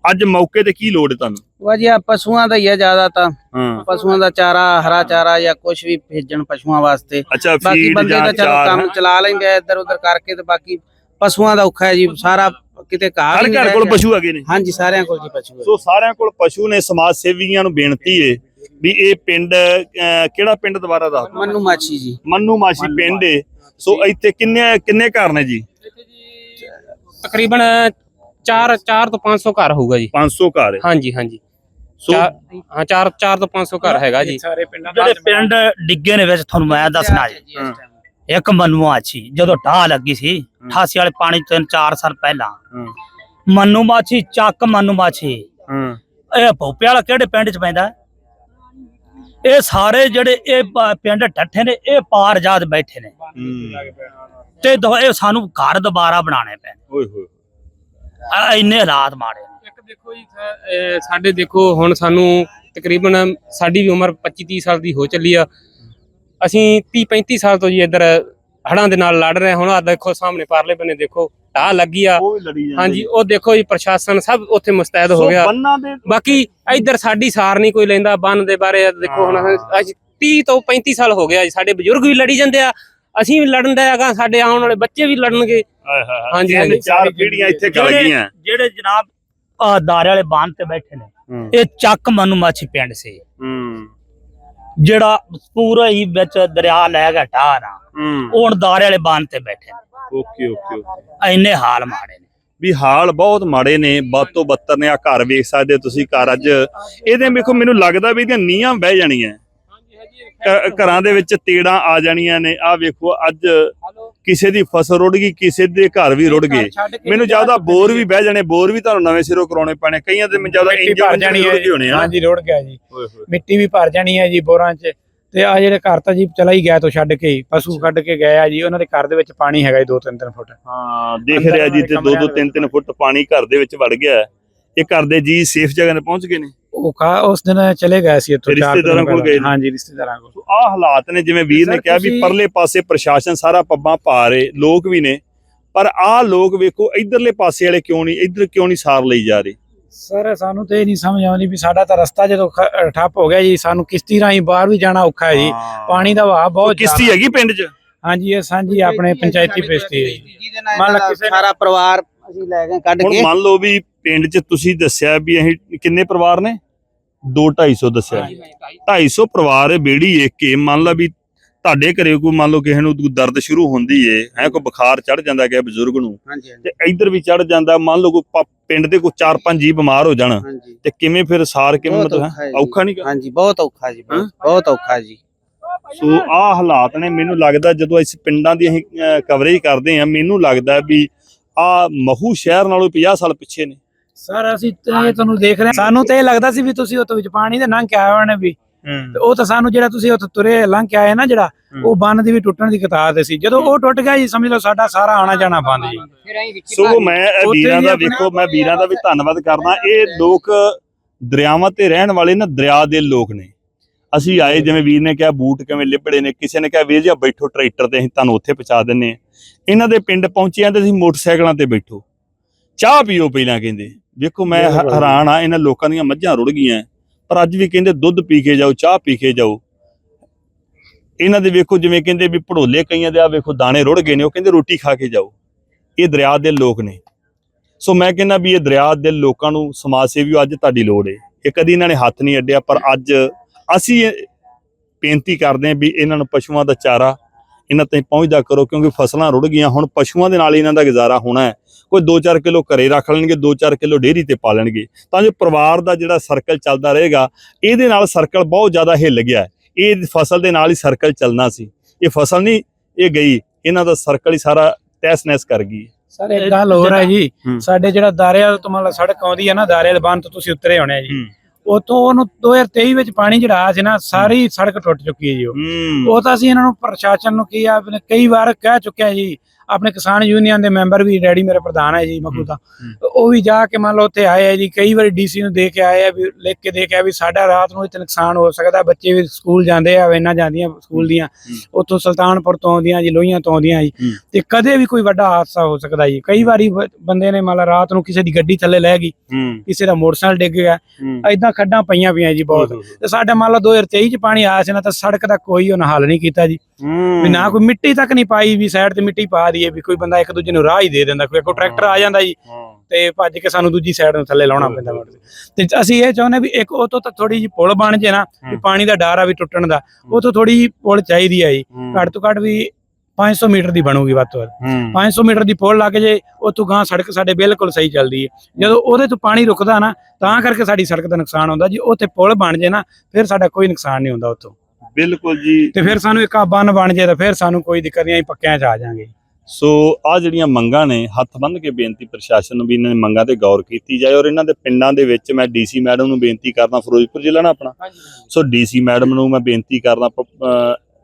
ਅੱਜ ਮੌਕੇ ਤੇ ਕੀ ਲੋੜ ਹੈ ਤੁਹਾਨੂੰ? ਵਾ ਜੀ ਆ ਪਸ਼ੂਆਂ ਦਾ ਹੀ ਆ ਜ਼ਿਆਦਾ ਤਾਂ। ਹਾਂ। ਪਸ਼ੂਆਂ ਦਾ ਚਾਰਾ ਹਰਾ ਚਾਰਾ ਜਾਂ ਕੁਝ ਵੀ ਭੇਜਣ ਪਸ਼ੂਆਂ ਵਾਸਤੇ। ਅੱਛਾ ਬਾਕੀ ਬੰਦੇ ਤਾਂ ਚਲੋ ਚਾਰ ਕੰਮ ਚਲਾ ਲੈਂਦੇ ਆ ਇੱਧਰ ਉੱਧਰ ਕਰਕੇ ਤੇ ਬਾਕੀ ਪਸ਼ੂਆਂ ਦਾ ਔਖਾ ਹੈ ਜੀ ਸਾਰਾ ਕਿਤੇ ਘਾਹ ਹਰ ਘਰ ਕੋਲ। ਪਸ਼ੂ ਹੈਗੇ ਨੇ? ਹਾਂਜੀ ਸਾਰਿਆਂ ਕੋਲ ਜੀ ਪਸ਼ੂ ਹੈ। ਸੋ ਸਾਰਿਆਂ ਕੋਲ ਪਸ਼ੂ ਨੇ ਸਮਾਜ ਸੇਵੀਆਂ ਨੂੰ ਬੇਨਤੀ ਹੈ ਵੀ ਇਹ ਪਿੰਡ ਅਹ, ਕਿਹੜਾ ਪਿੰਡ ਦੁਬਾਰਾ ਦੱਸ ਦਿਓ। ਮੰਨੂ ਮਾਛੀ ਜੀ। ਮੰਨੂ ਮਾਸ਼ੀ ਪਿੰਡ ਹੈ ਸੋ ਇੱਥੇ ਕਿੰਨੇ ਕਿੰਨੇ ਘਰ ਨੇ ਜੀ? ਤਕਰੀਬਨ 4 4 ਤੋਂ 500 ਘਰ ਹੋਊਗਾ ਜੀ। 500 ਘਰ ਹਾਂਜੀ ਹਾਂਜੀ। ਸੋ ਚਾਰ- ਹਾਂ 4 4 ਤੋਂ 500 ਘਰ ਹੈਗਾ ਜੀ। ਸਾਰੇ ਪਿੰਡਾਂ ਜਿਹੜੇ ਪਿੰਡ ਡਿੱਗੇ ਨੇ ਵਿੱਚ ਤੁਹਾਨੂੰ ਮੈਂ ਦੱਸਣਾ ਜੀ। ਹਾਂ। ਇੱਕ ਮਨੂਆਛੀ ਜਦੋਂ ਢਾਹ ਲੱਗੀ ਸੀ 88 ਵਾਲੇ ਪਾਣੀ ਤੋਂ 4 ਸਾਲ ਪਹਿਲਾਂ। ਹਾਂ। ਮਨੂਮਾਛੀ ਚੱਕ ਮਨੂਮਾਛੀ ਹਾਂ। ਇਹ ਭੋਪੇ ਵਾਲਾ ਕਿਹੜੇ ਪਿੰਡ ਚ ਪੈਂਦਾ? ਹੈ? ਇਹ ਸਾਰੇ ਜਿਹੜੇ ਇਹ ਪ- ਪਿੰਡ ਠੱਠੇ ਨੇ ਇਹ ਪਾਰ ਜਾਤ ਬੈਠੇ ਨੇ। ਤੇ ਦੋ- ਇਹ ਸਾਨੂੰ ਘਰ ਦੁਬਾਰਾ ਬਣਾਉਣੇ ਪੈਣੇ ਓਏ ਹੋਏ ਆ ਇੰਨੇ ਹਾਲਾਤ ਮਾੜੇ ਨੇ। ਇੱਕ ਦੇਖੋ ਜੀ ਸਾ- ਅਹ ਸਾਡੇ ਦੇਖੋ ਹੁਣ ਸਾਨੂੰ ਤਕਰੀਬਨ ਸਾਡੀ ਵੀ ਉਮਰ 25 30 ਸਾਲ ਦੀ ਹੋ ਚੱਲੀ ਆ ਅਸੀਂ 30 35 ਸਾਲ ਤੋਂ ਜੀ ਇੱਧਰ ਹੜਾਂ ਦੇ ਨਾਲ ਲੜ ਰਹੇ ਹਾਂ। ਹੁਣ ਆ ਦੇਖੋ ਸਾਹਮਣੇ ਪਰਲੇ ਬੰਨੇ ਦੇਖੋ ਢਾਹ ਲੱਗੀ ਆ। ਉਹ ਵੀ ਲੜੀ ਜਾਂਦੇ ਹਾਂਜੀ ਉਹ ਦੇਖੋ ਜੀ ਪ੍ਰਸ਼ਾਸਨ ਸਭ ਉੱਥੇ ਮੁਸਤੈਦ ਹੋ ਗਿਆ। ਬੰਨਾਂ ਦੇ ਬਾਕੀ ਇੱਧਰ ਸਾਡੀ ਸਾਰ ਨਹੀਂ ਕੋਈ ਲੈਂਦਾ ਬੰਨ ਦੇ ਬਾਰੇ ਦੇਖੋ ਹੁਣ ਅੱਜ 30 ਤੋਂ 35 ਸਾਲ ਹੋ ਗਿਆ ਜੀ ਸਾਡੇ ਬਜ਼ੁਰਗ ਵੀ ਲੜੀ ਜਾਂਦੇ ਆ ਅਸੀਂ ਵੀ ਲੜਨ ਦਾ ਹੈਗਾ ਸਾਡੇ ਆਉਣ ਵਾਲੇ ਬੱਚੇ ਵੀ ਲੜਨਗੇ। ਹਾਂਜੀ। ਚਾਰ ਪੀੜੀਆਂ ਇੱਥੇ ਗਲ ਗਈਆਂ। ਜਿਹੜੇ ਜਨਾਬ ਦਾਰੇ ਵਾਲੇ ਬਾਂਧ ਤੇ ਬੈਠੇ ਨੇ ਇਹ ਚੱਕ ਮਨੂਮਾਛੀ ਪਿੰਡ ਸੀ। ਜਿਹੜਾ ਪੂਰਾ ਹੀ ਵਿੱਚ ਦਰਿਆ ਲੈ ਗਿਆ ਉਹ ਹੁਣ ਦਾਰੇ ਵਾਲੇ ਬਾਂਧ ਤੇ ਬੈਠੇ ਨੇ। Okay okay okay. ਇੰਨੇ ਹਾਲ ਮਾੜੇ ਨੇ। ਵੀ ਹਾਲ ਬਹੁਤ ਮਾੜੇ ਨੇ ਵੱਧ ਤੋਂ ਬੱਤਰ ਨੇ ਆ ਘਰ ਵੇਖ ਸਕਦੇ ਤੁਸੀਂ ਘਰ ਅੱਜ। ਇਹਦੇ ਵੇਖੋ ਮੈਨੂੰ ਲੱਗਦਾ ਵੀ ਇਹਦੀਆਂ ਨੀਹਾਂ ਬਹਿ ਜਾਣੀਆਂ। ਘਰਾਂ ਦੇ ਵਿੱਚ ਤੇੜਾਂ ਆ ਜਾਣੀਆਂ ਨੇ। ਆ ਵੇਖੋ ਅੱਜ ਕਿਸੇ ਦੀ ਫਸਲ ਰੁੜ ਗਈ ਕਿਸੇ ਦੇ ਘਰ ਵੀ ਰੁੜ ਗਏ। ਮੈਨੂੰ ਜ਼ਿਆਦਾ ਬੋਰ ਵੀ ਬਹਿ ਜਾਣੇ ਬੋਰ ਵੀ ਤੁਹਾਨੂੰ ਨਵੇਂ ਸਿਰੋਂ ਕਰਾਉਣੇ ਪੈਣੇ। ਕਈਆਂ ਦੇ ਮੈਨੂੰ ਜ਼ਿਆਦਾ ਮਿੱਟੀ ਇੰਜਨ ਭਰ ਜਾਣੀ ਰੁੜ ਗਏ ਹੋਣੇ ਹਾਂਜੀ ਰੁੜ ਗਿਆ ਜੀ। ਮਿੱਟੀ ਵੀ ਭਰ ਜਾਣੀ ਹੈ ਜੀ ਬੋਰਾਂ 'ਚ। ਤੇ ਆ ਜਿਹੜੇ ਘਰ ਤਾਂ ਜੀ ਚਲਾ ਹੀ ਗਿਆ ਤੋਂ ਛੱਡ ਕੇ ਪਸ਼ੂ ਕੱਢ ਕੇ ਗਏ ਆ ਜੀ ਉਹਨਾਂ ਦੇ ਘਰ ਦੇ ਵਿੱਚ ਪਾਣੀ ਹੈਗਾ ਜੀ 2-3 ਫੁੱਟ ਹਾਂ ਦੇਖ ਰਿਹਾ ਜੀ ਤੇ ਕਮਰਿਆਂ 2-2 ਦੇ 3-3 ਫੁੱਟ ਪਾਣੀ ਘਰ ਦੇ ਵਿੱਚ ਵੜ ਗਿਆ। ਇਹ ਘਰ ਦੇ ਜੀ ਸੇਫ ਜਗ੍ਹਾ ਤੇ ਪਹੁੰਚ ਗਏ ਨੇ ਉਹ ਕਾ ਉਸ ਦਿਨ ਚਲੇ ਗਏ ਸੀ ਇੱਥੋਂ ਰਿਸ਼ਤੇਦਾਰਾਂ ਕੋਲ। ਗਏ? ਹਾਂਜੀ ਰਿਸ਼ਤੇਦਾਰਾਂ ਕੋਲ ਆਹ ਹਾਲਾਤ ਨੇ ਜਿਵੇਂ ਵੀਰ ਨੇ ਕਿਹਾ ਵੀ ਪਰਲੇ ਪਾਸੇ ਪ੍ਰਸ਼ਾਸਨ ਸਾਰਾ ਪੱਬਾਂ ਪਾ ਰਹੇ ਲੋਕ ਵੀ ਨੇ ਪਰ ਆਹ ਲੋਕ ਵੇਖੋ ਇਧਰਲੇ ਪਾਸੇ ਵਾਲੇ ਕਿਉਂ ਨਹੀਂ ਇਧਰ ਕਿਉਂ ਨਹੀਂ ਸਾਰ ਲਈ ਜਾ ਰਹੇ ਸਰ ਸਾਨੂੰ ਤੇ ਨਹੀਂ ਸਮਝ ਆਉਂਦੀ ਵੀ ਸਾਡਾ ਤਾਂ ਰਸਤਾ ਜਦੋਂ ਖ- ਠੱਪ ਹੋ ਗਿਆ ਜੀ ਸਾਨੂੰ ਕਿਸ਼ਤੀ ਰਾਹੀਂ ਬਾਹਰ ਵੀ ਜਾਣਾ ਔਖਾ ਹੈ ਜੀ। ਪਾਣੀ ਦਾ ਵਹਾਅ ਬਹੁਤ ਕਿਸ਼ਤੀ ਜ਼ਿਆਦਾ- ਹੈਗੀ ਪਿੰਡ 'ਚ? ਹਾਂਜੀ ਇਹ ਸਾਂਝੀ ਆਪਣੇ ਪੰਚਾਇਤੀ ਬੇਸਤੀ ਹੈ ਜੀ। ਮੰਨ ਲਾ ਦਾ? ਕਿਸੇ ਨੇ- ਸਾਰਾ ਪਰਿਵਾਰ ਅਸੀਂ ਲੈ ਗਏ ਕੱਢ ਹੁਣ ਕੇ। ਮੰਨ ਲਓ ਵੀ ਪਿੰਡ 'ਚ ਤੁਸੀਂ ਦੱਸਿਆ ਵੀ ਅਸੀਂ ਕਿੰਨੇ ਪਰਿਵਾਰ ਨੇ? 2 250 ਦੱਸਿਆ 250 ਪਰਿਵਾਰ ਹੈ ਬੇੜੀ ਇੱਕ ਕੇ ਮੰਨ ਲਾ ਵੀ ਤੁਹਾਡੇ ਘਰੇ ਕੋਈ ਮੰਨ ਲਓ ਕਿਸੇ ਨੂੰ ਕੋਈ ਦਰਦ ਸ਼ੁਰੂ ਹੁੰਦੀ ਏ ਹੈ ਕੋਈ ਬੁਖਾਰ ਚੜ ਜਾਂਦਾ ਗਿਆ ਬਜ਼ੁਰਗ ਨੂੰ ਤੇ ਇੱਧਰ ਵੀ ਚੜ ਜਾਂਦਾ ਮੰਨ ਲਓ ਕੋਈ ਪਿੰਡ ਦੇ ਕੋਈ 4-5 ਜੀ ਬਿਮਾਰ ਹੋ ਜਾਣ ਤੇ ਕਿਵੇਂ ਫਿਰ ਸਾਰ ਕਿਵੇਂ ਮਤਲਬ ਔਖਾ ਨਹੀਂ? ਹਾਂਜੀ ਬਹੁਤ ਔਖਾ ਜੀ ਬਹੁਤ- ਔਖਾ ਜੀ। ਸੋ ਆਹ ਹਾਲਾਤ ਨੇ ਮੈਨੂੰ ਲੱਗਦਾ ਜਦੋਂ ਅਸੀਂ ਪਿੰਡਾਂ ਦੀ ਅਸੀਂ ਕਵਰੇਜ ਕਰਦੇ ਆ ਮੈਨੂੰ ਲੱਗਦਾ ਵੀ ਆ ਮਹੂ ਸ਼ਹਿਰ ਨਾਲੋਂ 50 ਸਾਲ ਪਿੱਛੇ ਨੇ। ਸਰ ਅਸੀਂ ਤੇ ਤੁਹਾਨੂੰ ਦੇਖ ਰਹੇ। ਸਾਨੂੰ ਤੇ ਇਹ ਲੱਗਦਾ ਸੀ ਵੀ ਤੁਸੀਂ ਉੱਥੇ ਵਿੱਚ ਪਾਣੀ ਦੇ ਕੇ ਆਏ ਹੋਣੇ ਵੀ। ਤੇ ਉਹ ਤਾਂ ਸਾਨੂੰ ਜਿਹੜਾ ਤੁਸੀਂ ਉੱਥੇ ਤੁਰੇ ਲੰਘ ਕੇ ਆਏ ਨਾ ਜਿਹੜਾ। ਉਹ ਬੰਨ ਦੀ ਵੀ ਟੁੱਟਣ ਦੀ ਕਤਾਰ ਤੇ ਸੀ। ਜਦੋਂ ਉਹ ਟੁੱਟ ਗਿਆ ਜੀ ਸਮਝ ਲਓ ਸਾਡਾ ਸਾਰਾ ਆਣਾ ਜਾਣਾ ਬੰਦ ਜੀ। ਸੋ ਮੈਂ ਇਹ ਵੀਰਾਂ ਦਾ ਵੇਖੋ ਮੈਂ ਵੀਰਾਂ ਦਾ ਵੀ ਧੰਨਵਾਦ ਕਰਦਾ। ਇਹ ਲੋਕ ਦਰਿਆਵਾਂ ਤੇ ਰਹਿਣ ਵਾਲੇ ਨਾ ਦਰਿਆ ਦੇ ਲੋਕ ਨੇ। ਅਸੀਂ ਆਏ ਜਿਵੇਂ ਵੀਰ ਨੇ ਕਿਹਾ ਬੂਟ ਕਿਵੇਂ ਲਿਬੜੇ ਨੇ ਕਿਸੇ ਨੇ ਕਿਹਾ ਵੀਰ ਜੀ ਬੈਠੋ ਟਰੈਕਟਰ ਤੇ ਅਸੀਂ ਤੁਹਾਨੂੰ ਉੱਥੇ ਪਹੁੰਚਾ ਦਿੰਨੇ ਆ ਇਹਨਾਂ ਦੇ ਪਿੰਡ ਪਹੁੰਚਿਆ ਤੇ ਅਸੀਂ ਮੋਟਰਸਾਈਕਲਾਂ ਤੇ ਬੈਠੋ। ਚਾਹ ਪੀਓ ਪਹਿਲਾਂ ਕਹਿੰਦੇ। ਵੇਖੋ ਮੈਂ। ਹੈਰਾਨ ਆ ਇਹਨਾਂ ਲੋਕਾਂ ਦੀਆਂ ਮੱਝਾਂ ਰੁੜ ਗਈਆਂ। ਪਰ ਅੱਜ ਵੀ ਕਹਿੰਦੇ ਦੁੱਧ ਪੀ ਕੇ ਜਾਓ, ਚਾਹ ਪੀ ਕੇ ਜਾਓ। ਇਹਨਾਂ ਦੇ ਵੇਖੋ ਜਿਵੇਂ ਕਹਿੰਦੇ ਵੀ ਭੜੋਲੇ ਕਈਆਂ ਦੇ ਆ ਵੇਖੋ ਦਾਣੇ ਰੁੜ ਗਏ ਨੇ, ਉਹ ਕਹਿੰਦੇ ਰੋਟੀ ਖਾ ਕੇ ਜਾਓ। ਇਹ ਦਰਿਆ ਦੇ ਲੋਕ ਨੇ। ਸੋ ਮੈਂ ਕਹਿੰਦਾ ਵੀ ਇਹ ਦਰਿਆ ਦੇ ਲੋਕਾਂ ਨੂੰ ਸਮਾਜ ਸੇਵੀਓ ਅੱਜ ਤੁਹਾਡੀ ਲੋੜ ਏ। ਇਹ ਕਦੀ ਇਹਨਾਂ ਨੇ ਹੱਥ ਨਹੀਂ ਅੱਡਿਆ, ਪਰ ਅੱਜ ਅਸੀਂ ਬੇਨਤੀ ਕਰਦੇ ਹਾਂ ਵੀ ਇਹਨਾਂ ਨੂੰ ਪਸ਼ੂਆਂ ਦਾ ਚਾਰਾ ਇਹਨਾਂ ਤਾਈਂ ਪਹੁੰਚਦਾ ਕਰੋ, ਕਿਉਂਕਿ ਫਸਲਾਂ ਰੁੜ ਗਈਆਂ, ਹੁਣ ਪਸ਼ੂਆਂ ਦੇ ਨਾਲ ਇਹਨਾਂ ਦਾ ਗੁਜ਼ਾਰਾ ਹੋਣਾ ਹੈ। ਕੋਈ 2-4 ਕਿਲੋ ਘਰੇ ਰੱਖ ਲੈਣਗੇ 2-4 ਕਿਲੋ ਡੇਅਰੀ ਤੇ ਪਾ ਲੈਣਗੇ। ਤਾਂ ਜੋ ਪਰਿਵਾਰ ਦਾ ਜਿਹੜਾ ਸਰਕਲ ਚੱਲਦਾ ਰਹੇਗਾ ਇਹਦੇ ਨਾਲ ਸਰਕਲ ਬਹੁਤ ਜ਼ਿਆਦਾ ਹਿੱਲ ਗਿਆ। ਇਹ ਫਸਲ ਦੇ ਨਾਲ ਹੀ ਸਰਕਲ ਚੱਲਣਾ ਸੀ। ਇਹ ਫਸਲ ਨਹੀਂ ਇਹ ਗਈ। ਇਹਨਾਂ ਦਾ ਸਰਕਲ ਹੀ ਸਾਰਾ ਤਹਿਸ ਨਹਿਸ ਕਰ ਗਈ। ਸਰ ਇੱਕ ਗੱਲ ਹੋਰ ਹੈ ਜੀ। ਸਾਡੇ ਜਿਹੜਾ ਦਾਰਿਆ ਤੋਂ ਮਤਲਬ ਸੜਕ ਆਉਂਦੀ ਹੈ ਨਾ ਦਾਰਿਆ ਦੇ ਬੰਨ ਤੋਂ ਤੁਸੀਂ ਉਤਰੇ ਹੋਣੇ ਆ ਜੀ। ਉਤੋਂ ਉਹਨੂੰ 2023 ਵਿੱਚ ਪਾਣੀ ਜਿਹੜਾ ਸੀ ਨਾ ਸਾਰੀ ਸੜਕ ਟੁੱਟ ਚੁੱਕੀ ਹੈ ਜੀ ਉਹ। ਤਾਂ ਅਸੀਂ ਇਹਨਾਂ ਨੂੰ ਪ੍ਰਸ਼ਾਸਨ ਨੂੰ ਕੀ ਆ ਕਈ ਵਾਰ ਕਹਿ ਚੁੱਕਿਆ ਜੀ ਆਪਣੇ ਕਿਸਾਨ ਯੂਨੀਅਨ ਦੇ ਮੈਂਬਰ ਵੀ ਡੈਡੀ ਮੇਰੇ ਪ੍ਰਧਾਨ ਹੈ ਜੀ ਮੱਕੂ ਦਾ ਉਹ ਵੀ ਜਾ ਕੇ ਮੰਨ ਲਓ ਉੱਥੇ ਆਏ ਆ ਜੀ ਕਈ ਵਾਰੀ ਡੀਸੀ ਨੂੰ ਦੇ ਕੇ ਆਏ ਆ ਵੀ ਲਿਖ ਕੇ ਦੇ ਕੇ ਆ ਵੀ ਸਾਡਾ ਰਾਤ ਨੂੰ ਇੱਥੇ ਨੁਕਸਾਨ ਹੋ ਸਕਦਾ ਬੱਚੇ ਵੀ ਸਕੂਲ ਜਾਂਦੇ ਆ ਵੈਨਾਂ ਜਾਂਦੀਆਂ ਸਕੂਲ ਦੀਆਂ ਉੱਥੋਂ ਸੁਲਤਾਨਪੁਰ ਤੋਂ ਆਉਂਦੀਆਂ ਜੀ ਲੋਹੀਆਂ ਤੋਂ ਆਉਂਦੀਆਂ ਜੀ। ਤੇ ਕਦੇ ਵੀ ਕੋਈ ਵੱਡਾ ਹਾਦਸਾ ਹੋ ਸਕਦਾ ਜੀ। ਕਈ ਵਾਰੀ ਬੰਦੇ ਨੇ ਮੰਨ ਲਾ ਰਾਤ ਨੂੰ ਕਿਸੇ ਦੀ ਗੱਡੀ ਥੱਲੇ ਲੈ ਗਈ ਕਿਸੇ ਦਾ ਮੋਟਰਸਾਈਕਲ ਡਿੱਗ ਗਿਆ ਐਦਾਂ ਖੱਡਾਂ ਪਈਆਂ ਪਈਆਂ ਜੀ ਬਹੁਤ। ਤੇ ਸਾਡੇ ਮੰਨ ਲਾ 2023 ਚ ਪਾਣੀ ਆਇਆ ਸੀ ਨਾ ਤਾਂ ਸੜਕ ਦਾ ਕੋਈ ਉਹਨਾਂ ਹੱਲ ਨਹੀਂ ਕੀਤਾ ਜੀ। ਵੀ ਨਾ ਕੋਈ ਮਿੱਟੀ ਤੱਕ ਨਹੀਂ ਪਾਈ ਵੀ ਸਾਈਡ ਤੇ ਮਿੱਟੀ ਪਾ ਦਈਏ ਵੀ ਕੋਈ ਬੰਦਾ ਇੱਕ ਦੂਜੇ ਨੂੰ ਰਾਹ ਹੀ ਦੇ ਦਿੰਦਾ ਕੋਈ ਕੋ ਟਰੈਕਟਰ ਆ ਜਾਂਦਾ ਜੀ। ਤੇ ਭੱਜ ਕੇ ਸਾਨੂੰ ਦੂਜੀ ਸਾਈਡ ਨੂੰ ਥੱਲੇ ਲਾਉਣਾ ਪੈਂਦਾ ਮੋਟਰ ਤੇ ਅਸੀਂ ਇਹ ਚਾਹੁੰਦੇ ਵੀ ਇੱਕ ਉਹ ਤੋਂ ਤਾਂ ਥੋੜੀ ਜਿਹੀ ਪੁਲ ਬਣ ਜੇ ਨਾ ਵੀ। ਪਾਣੀ ਦਾ ਡਰ ਆ ਵੀ ਟੁੱਟਣ ਦਾ ਉਹ ਤੋਂ ਥੋੜੀ ਜਿਹੀ ਪੁਲ ਚਾਹੀਦੀ ਆ ਜੀ। ਘੱਟ ਤੋਂ ਘੱਟ ਵੀ 500 ਮੀਟਰ ਦੀ ਬਣੂਗੀ ਵੱਧ ਤੋਂ ਵੱਧ। ਹੂੰ। 500 ਮੀਟਰ ਦੀ ਪੁਲ ਲੱਗ ਜੇ ਉਹ ਤੋਂ ਗਾਂ ਸੜਕ ਸਾਡੇ ਬਿਲਕੁਲ ਸਹੀ ਚੱਲਦੀ ਹੈ ਜਦੋਂ ਉਹਦੇ ਤੋਂ ਪਾਣੀ ਰੁਕਦਾ ਨਾ ਤਾਂ ਕਰਕੇ ਸਾਡੀ ਸੜਕ ਦਾ ਨੁਕਸਾਨ ਹੁੰਦਾ ਜੀ। ਉੱਥੇ ਪੁਲ ਬਣ ਜੇ ਨਾ ਫਿਰ ਸਾਡਾ ਕੋਈ ਨੁਕਸਾਨ ਨਹੀਂ ਹੁੰਦਾ ਉੱਥੋਂ। ਬਿਲਕੁਲ ਜੀ। ਤੇ ਫਿਰ ਸਾਨੂੰ ਇੱਕ ਆ ਬੰਨ ਬਣ ਜੇ ਤਾਂ ਫਿਰ ਸਾਨੂੰ ਕੋਈ ਦਿੱਕਤ ਨਹੀਂ ਅਸੀਂ ਪੱਕਿਆਂ 'ਚ ਆ ਜਾਾਂਗੇ ਸੋ ਆ ਜਿਹੜੀਆਂ ਮੰਗਾਂ ਨੇ ਹੱਥ ਬੰਨ੍ਹ ਕੇ ਬੇਨਤੀ ਪ੍ਰਸ਼ਾਸਨ ਨੂੰ ਵੀ ਇਹਨਾਂ ਦੀ ਮੰਗਾਂ ਤੇ ਗੌਰ ਕੀਤੀ ਜਾਏ ਔਰ ਇਹਨਾਂ ਦੇ ਪਿੰਡਾਂ ਦੇ ਵਿੱਚ ਮੈਂ ਡੀਸੀ ਮੈਡਮ ਨੂੰ ਬੇਨਤੀ ਕਰਦਾ ਫਿਰੋਜ਼ਪੁਰ ਜ਼ਿਲ੍ਹਾ ਨਾ ਆਪਣਾ। ਸੋ ਡੀਸੀ ਮੈਡਮ ਨੂੰ ਮੈਂ ਬੇਨਤੀ ਕਰਦਾ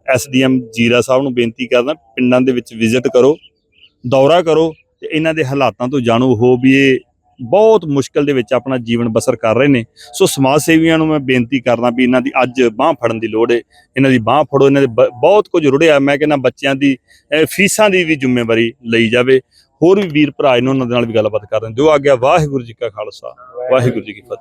ਐਸਡੀਐਮ ਜੀਰਾ ਸਾਹਿਬ ਨੂੰ ਬੇਨਤੀ ਕਰਦਾ ਪਿੰਡਾਂ ਦੇ ਵਿੱਚ ਵਿਜ਼ਿਟ ਕਰੋ ਦੌਰਾ ਕਰੋ ਤੇ ਇਹਨਾਂ ਦੇ ਹਾਲਾਤਾਂ ਤੋਂ ਜਾਣੂ ਹੋ ਵੀ ਇਹ ਬਹੁਤ ਮੁਸ਼ਕਲ ਦੇ ਵਿੱਚ ਆਪਣਾ ਜੀਵਨ ਬਸਰ ਕਰ ਰਹੇ ਨੇ। ਸੋ ਸਮਾਜ ਸੇਵੀਆਂ ਨੂੰ ਮੈਂ ਬੇਨਤੀ ਕਰਦਾ ਵੀ ਇਹਨਾਂ ਦੀ ਅੱਜ ਬਾਹ ਫੜਨ ਦੀ ਲੋੜ ਹੈ ਇਹਨਾਂ ਦੀ ਬਾਹ ਫੜੋ, ਇਹਨਾਂ ਦੇ ਬ- ਬਹੁਤ ਕੁਝ ਰੁੜਿਆ। ਮੈਂ ਕਹਿੰਦਾ ਬੱਚਿਆਂ ਦੀ ਫੀਸਾਂ ਦੀ ਵੀ ਜ਼ਿੰਮੇਵਾਰੀ ਲਈ ਜਾਵੇ। ਹੋਰ ਵੀ ਵੀਰ ਭਰਾ ਇਹਨਾਂ ਉਹਨਾਂ ਦੇ ਨਾਲ ਵੀ ਗੱਲਬਾਤ ਕਰਦੇ ਨੇ ਦਿਓ। ਆ ਗਿਆ ਵਾਹਿਗੁਰੂ ਜੀ ਕਾ ਖਾਲਸਾ। ਵਾਹਿਗੁਰੂ ਜੀ ਕੀ ਫਤਿਹ।